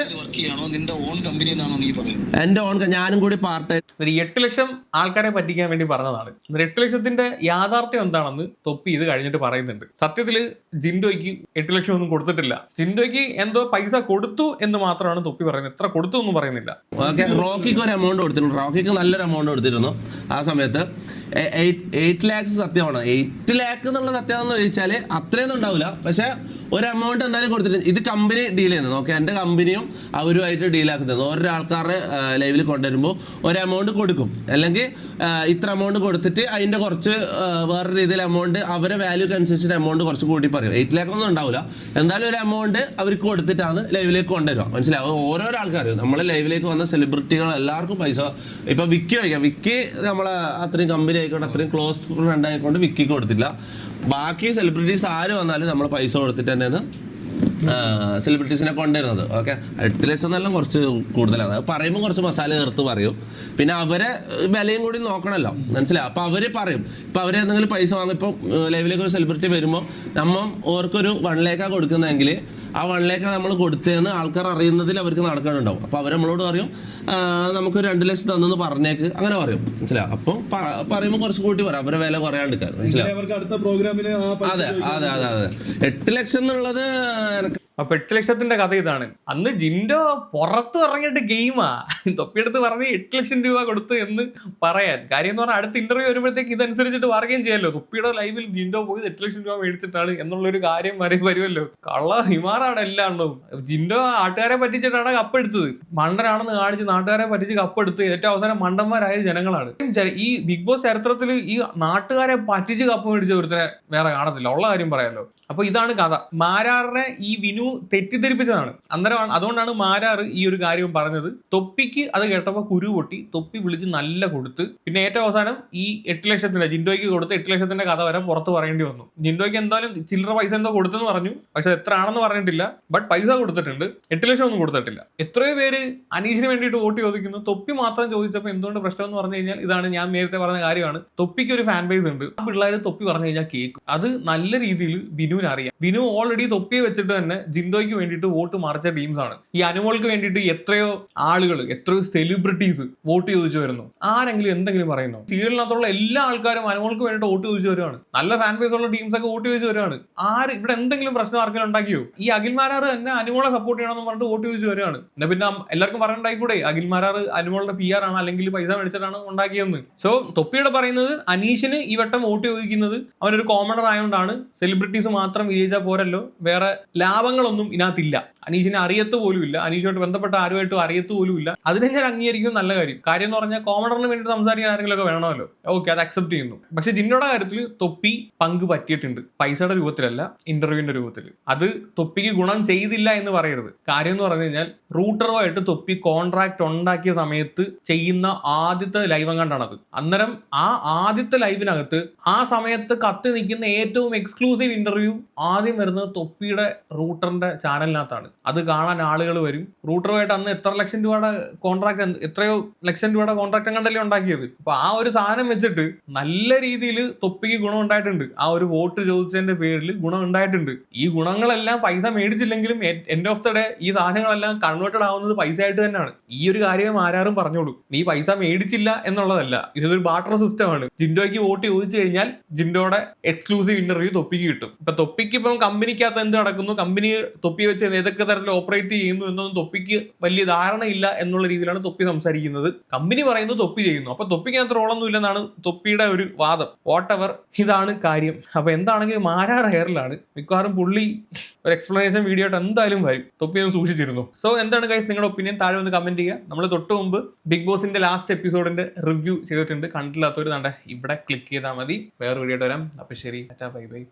എന്റെ ഓൺ ഞാനും കൂടി പാർട്ട് ഒരു എട്ട് ലക്ഷം ആൾക്കാരെ പറ്റിക്കാൻ വേണ്ടി പറഞ്ഞതാണ്. എട്ട് ലക്ഷത്തിന്റെ യാഥാർത്ഥ്യം എന്താണെന്ന് തൊപ്പി ഇത് കഴിഞ്ഞിട്ട് പറയുന്നുണ്ട്. സത്യത്തിൽ ജിൻഡോയ്ക്ക് എട്ട് ലക്ഷം ഒന്നും കൊടുത്തിട്ടില്ല. ജിൻഡോയ്ക്ക് എന്തോ പൈസ കൊടുത്തു എന്ന് മാത്രമാണ് തൊപ്പി പറയുന്നത് എത്ര കൊടുത്തു പറയുന്നില്ല. റോക്കിക്ക് ഒരു എമൗണ്ട് കൊടുത്തിരുന്നു. റോക്കിക്ക് നല്ലൊരു എമൗണ്ട് കൊടുത്തിരുന്നു ആ സമയത്ത്. എയ്റ്റ് ലാക്സ് സത്യമാണ്. എയ്റ്റ് ലാക്ക് എന്നുള്ള സത്യം എന്ന് ചോദിച്ചാൽ അത്രയൊന്നും ഉണ്ടാവില്ല പക്ഷെ ഒരു എമൗണ്ട് എന്തായാലും കൊടുത്തിട്ടുണ്ട് ഇത് കമ്പനി ഡീൽ ചെയ്യുന്നത്. ഓക്കെ എന്റെ കമ്പനിയും അവരുമായിട്ട് ഡീൽ ആക്കുന്നത്. ഓരോ ആൾക്കാരെ ലൈവിൽ കൊണ്ടുവരുമ്പോൾ ഒരു എമൗണ്ട് കൊടുക്കും. അല്ലെങ്കിൽ ഇത്ര എമൗണ്ട് കൊടുത്തിട്ട് അതിന്റെ കുറച്ച് വേറെ രീതിയിൽ എമൗണ്ട് അവരെ വാല്യൂക്ക് അനുസരിച്ചിട്ട് എമൗണ്ട് കുറച്ച് കൂട്ടി പറയും. എയ്റ്റ് ലാക്ക് ഒന്നും ഉണ്ടാവില്ല എന്തായാലും ഒരു എമൗണ്ട് അവർക്ക് കൊടുത്തിട്ടാണ് ലൈവിലേക്ക് കൊണ്ടുവരിക. മനസ്സിലാവും ഓരോരോ ആൾക്കാരും. നമ്മളെ ലൈവിലേക്ക് വന്ന സെലിബ്രിറ്റികൾ എല്ലാവർക്കും പൈസ ഇപ്പൊ വിക്കി വയ്ക്കാം വിക്കി നമ്മളെ അത്രയും കമ്പനി ആയിക്കോട്ടെ അത്രയും ക്ലോസ് ഫ്രണ്ട് ആയിക്കൊണ്ട് വിക്കി കൊടുത്തില്ല. ബാക്കി സെലിബ്രിറ്റീസ് ആര് വന്നാലും നമ്മൾ പൈസ കൊടുത്തിട്ട് തന്നെയാണ് സെലിബ്രിറ്റീസിനെ കൊണ്ടുവരുന്നത്. ഓക്കെ ലക്ഷം എന്നെല്ലാം കുറച്ച് കൂടുതലാണ്. പറയുമ്പോൾ കുറച്ച് മസാല ചേർത്ത് പറയും. പിന്നെ അവരെ വിലയും കൂടി നോക്കണമല്ലോ മനസ്സിലായി? അപ്പോൾ അവർ പറയും. ഇപ്പോൾ അവരെ എന്തെങ്കിലും പൈസ വാങ്ങും ഇപ്പം ലൈവിലേക്ക് ഒരു സെലിബ്രിറ്റി വരുമ്പോൾ നമ്മൾ ഓർക്കൊരു വൺ ലേക്കാണ് കൊടുക്കുന്നതെങ്കിൽ ആ വെള്ളയൊക്കെ നമ്മൾ കൊടുത്തതെന്ന് ആൾക്കാർ അറിയുന്നതിൽ അവർക്ക് നടക്കാനുണ്ടാവും. അപ്പോൾ അവർ നമ്മളോട് പറയും "ആ, നമുക്ക് രണ്ട് ലക്ഷം തന്നെന്ന് പറഞ്ഞേക്ക്. അങ്ങനെ പറയും. മനസ്സിലായി? അപ്പം പറയുമ്പോൾ കുറച്ച് കൂട്ടി പറയാം. അവരെ വില കുറയാണ്ടിരിക്കാം മനസ്സിലായി? ആ അതെ അതെ അതെ അതെ. എട്ട് ലക്ഷം എന്നുള്ളത് എനിക്ക് അപ്പൊ എട്ട് ലക്ഷത്തിന്റെ കഥ ഇതാണ്. അന്ന് ജിൻഡോ പുറത്ത് ഇറങ്ങിയിട്ട് ഗെയിമാ. തൊപ്പിയെടുത്ത് പറഞ്ഞ് എട്ട് ലക്ഷം രൂപ കൊടുത്തു എന്ന് പറയാൻ. കാര്യം എന്ന് പറഞ്ഞാൽ അടുത്ത ഇന്റർവ്യൂ വരുമ്പോഴത്തേക്ക് ഇതനുസരിച്ചിട്ട് പറയുകയും ചെയ്യല്ലോ തൊപ്പിയുടെ ലൈവിൽ ജിൻഡോ പോയി എട്ട് ലക്ഷം രൂപ മേടിച്ചിട്ടാണ് എന്നുള്ളൊരു കാര്യം വരെ വരുമല്ലോ. കള്ള ഹിമാറാണ് എല്ലാം ജിൻഡോ ആട്ടുകാരെ പറ്റിച്ചിട്ടാണ് കപ്പെടുത്തത് മണ്ടനാണെന്ന് കാണിച്ച് നാട്ടുകാരെ പറ്റിച്ച് കപ്പെടുത്ത് ഏറ്റവും അവസാനം മണ്ടന്മാരായ ജനങ്ങളാണ്. ഈ ബിഗ് ബോസ് ചരിത്രത്തിൽ ഈ നാട്ടുകാരെ പറ്റിച്ച് കപ്പ് മേടിച്ച ഒരുത്തരെ വേറെ കാണത്തില്ല. ഉള്ള കാര്യം പറയാലോ. അപ്പൊ ഇതാണ് കഥ. മാരാറിനെ ഈ വിനു തെറ്റിദ്ധരിപ്പിച്ചതാണ്. അന്നേരമാണ് അതുകൊണ്ടാണ് മാരാർ ഈ ഒരു കാര്യം പറഞ്ഞത്. തൊപ്പിക്ക് അത് കേട്ടപ്പോൾ കുരു പൊട്ടി തൊപ്പി വിളിച്ച് നല്ല കൊടുത്ത്. പിന്നെ ഏറ്റവും അവസാനം ഈ എട്ട് ലക്ഷത്തിന്റെ ജിൻഡോയ്ക്ക് കൊടുത്ത് എട്ട് ലക്ഷത്തിന്റെ കഥ വരെ പുറത്ത് പറയേണ്ടി വന്നു. ജിൻഡോയ്ക്ക് എന്തായാലും ചില്ലറ പൈസ എന്തോ കൊടുത്തെന്ന് പറഞ്ഞു. പക്ഷെ എത്ര ആണെന്ന് പറഞ്ഞിട്ടില്ല. ബട്ട് പൈസ കൊടുത്തിട്ടുണ്ട്. എട്ട് ലക്ഷം ഒന്നും കൊടുത്തിട്ടില്ല. എത്രയോ പേര് അനീഷിന് വേണ്ടിയിട്ട് വോട്ട് ചോദിക്കുന്നു. തൊപ്പി മാത്രം ചോദിച്ചപ്പോൾ എന്തുകൊണ്ട് പ്രശ്നം എന്ന് പറഞ്ഞു കഴിഞ്ഞാൽ ഇതാണ് ഞാൻ നേരത്തെ പറഞ്ഞ കാര്യമാണ്. തൊപ്പിക്ക് ഒരു ഫാൻ ബേസ് ഉണ്ട്. ആ പിള്ളേർ തൊപ്പി പറഞ്ഞു കഴിഞ്ഞാൽ കേൾക്കും അത് നല്ല രീതിയിൽ ബിനുവിനറിയാം വിനു ഓൾറെഡി തൊപ്പിയെ വെച്ചിട്ട് തന്നെ ജിൻഡോയ്ക്ക് വേണ്ടിയിട്ട് വോട്ട് മറിച്ച ടീംസ് ആണ്. ഈ അനുമോൾക്ക് വേണ്ടിയിട്ട് എത്രയോ ആളുകൾ എത്രയോ സെലിബ്രിറ്റീസ് വോട്ട് ചോദിച്ചു വരുന്നു. ആരെങ്കിലും എന്തെങ്കിലും പറയുന്നു. സീരിയലിനകത്തുള്ള എല്ലാ ആൾക്കാരും അനുമോൾക്ക് വേണ്ടിയിട്ട് വോട്ട് ചോദിച്ചു വരുവാണ്. നല്ല ഫാൻ ബേസ് ഉള്ള ടീംസ് ഒക്കെ വോട്ട് ചോദിച്ചു വരുവാണ്. ആര് ഇവിടെ എന്തെങ്കിലും പ്രശ്നം ആർക്കെങ്കിലും ഉണ്ടാക്കിയോ? ഈ അഖിൽമാരാർ തന്നെ അനുമോളെ സപ്പോർട്ട് ചെയ്യണമെന്ന് പറഞ്ഞിട്ട് വോട്ട് ചോദിച്ചു വരുവാണ്. എന്നാ പിന്നെ എല്ലാവർക്കും പറഞ്ഞിട്ടുണ്ടായിക്കൂടെ അഖിൽമാരാർ അനുമോളുടെ പി ആർ ആണ് അല്ലെങ്കിൽ പൈസ മേടിച്ചിട്ടാണ് ഉണ്ടാക്കിയതെന്ന്. സോ തൊപ്പിയുടെ പറയുന്നത് അനീഷിന് ഈ വട്ടം വോട്ട് ചോദിക്കുന്നത് അവനൊരു കോമണർ ആയതുകൊണ്ടാണ് സെലിബ്രിറ്റീസ് മാത്രം വിജയിച്ചാൽ പോരല്ലോ. വേറെ ലാഭങ്ങളൊന്നും ഇതിനകത്തില്ല. അനീഷിനെ അറിയത്ത് പോലും ഇല്ല. അനീഷുമായിട്ട് ബന്ധപ്പെട്ട ആരുമായിട്ടും അറിയത്ത് പോലും ഇല്ല. അതിനെ ഞാൻ അംഗീകരിക്കും നല്ല കാര്യം. കാര്യം എന്ന് പറഞ്ഞാൽ കോമണറിന് വേണ്ടി സംസാരിക്കാൻ ആരെങ്കിലും ഒക്കെ വേണമല്ലോ. ഓക്കെ അത് അക്സെപ്റ്റ് ചെയ്യുന്നു. പക്ഷെ ജിന്നോടെ കാര്യത്തിൽ തൊപ്പി പങ്ക് പറ്റിയിട്ടുണ്ട്. പൈസയുടെ രൂപത്തിലല്ല ഇന്റർവ്യൂവിന്റെ രൂപത്തിൽ. അത് തൊപ്പിക്ക് ഗുണം ചെയ്തില്ല എന്ന് പറയരുത്. കാര്യം എന്ന് പറഞ്ഞു കഴിഞ്ഞാൽ റൂട്ടറുമായിട്ട് തൊപ്പി കോൺട്രാക്ട് ഉണ്ടാക്കിയ സമയത്ത് ചെയ്യുന്ന ആദ്യത്തെ ലൈവ് കണ്ടാണത് അന്നേരം ആ ആദ്യത്തെ ലൈവിനകത്ത് ആ സമയത്ത് കത്തി നിൽക്കുന്ന ഏറ്റവും എക്സ്ക്ലൂസീവ് ഇന്റർവ്യൂ ആദ്യം വരുന്നത് തൊപ്പിയുടെ റൂട്ടറിന്റെ ചാനലിനകത്താണ് അത് കാണാൻ ആളുകൾ വരും. റൂട്ടറുമായിട്ട് അന്ന് എത്ര ലക്ഷം രൂപയുടെ കോൺട്രാക്ട് എത്രയോ ലക്ഷം രൂപയുടെ കോൺട്രാക്ട് കണ്ടല്ലേ ഉണ്ടാക്കിയത്. അപ്പൊ ആ ഒരു സാധനം വെച്ചിട്ട് നല്ല രീതിയിൽ തൊപ്പിക്ക് ഗുണം ഉണ്ടായിട്ടുണ്ട്. ആ ഒരു വോട്ട് ചോദിച്ചതിന്റെ പേരിൽ ഗുണം ഉണ്ടായിട്ടുണ്ട്. ഈ ഗുണങ്ങളെല്ലാം പൈസ മേടിച്ചില്ലെങ്കിലും എൻഡ് ഓഫ് ദ ഡേ ഈ സാധനങ്ങളെല്ലാം കൺവേർട്ടഡ് ആവുന്നത് പൈസ ആയിട്ട് തന്നെയാണ്. ഈ ഒരു കാര്യം ആരാരും പറഞ്ഞോളൂ. നീ പൈസ മേടിച്ചില്ല എന്നുള്ളതല്ല. ഇതൊരു ബാട്ടർ സിസ്റ്റമാണ് ജിൻഡോയ്ക്ക് വോട്ട് ചോദിച്ചു കഴിഞ്ഞാൽ ജിൻഡോയുടെ എക്സ്ക്ലൂസീവ് ഇന്റർവ്യൂ തൊപ്പിക്ക് കിട്ടും. ഇപ്പൊ തൊപ്പിക്ക് ഇപ്പം കമ്പനിക്കകത്ത് എന്ത് നടക്കുന്നു? കമ്പനി തൊപ്പി വെച്ച് ഏതൊക്കെ തരത്തിൽ ഓപ്പറേറ്റ് ചെയ്യുന്നു എന്നൊന്നും തൊപ്പിക്ക് വലിയ ധാരണയില്ല എന്നുള്ള രീതിയിലാണ് തൊപ്പി സംസാരിക്കുന്നത്. കമ്പനി പറയുന്നത് തൊപ്പി ചെയ്യുന്നു. അപ്പൊ തൊപ്പിക്കകത്ത് റോളൊന്നും ഇല്ലെന്നാണ് തൊപ്പിയുടെ ഒരു വാദം. വാട്ട് എവർ ഇതാണ് കാര്യം. അപ്പൊ എന്താണെങ്കിലും മാരാർ ഹെയറിലാണ്. മിക്കവാറും പുള്ളി ഒരു എക്സ്പ്ലനേഷൻ വീഡിയോ ആയിട്ട് എന്തായാലും വരും. തൊപ്പി ഒന്ന് സൂക്ഷിച്ചിരുന്നു. സോ എന്താണ് കൈസ് നിങ്ങളുടെ ഒപ്പീനിയൻ താഴെ ഒന്ന് കമന്റ് ചെയ്യുക. നമ്മൾ തൊട്ട് മുമ്പ് ബിഗ് ബോസിന്റെ ലാസ്റ്റ് എപ്പിസോഡിന്റെ റിവ്യൂ ചെയ്തിട്ടുണ്ട്. കണ്ടില്ലാത്തവർ കണ്ട ഇവിടെ ക്ലിക്ക് ചെയ്താൽ മതി. വേറെ വീഡിയോ വരാം. അപ്പൊ ശരി. Bye bye.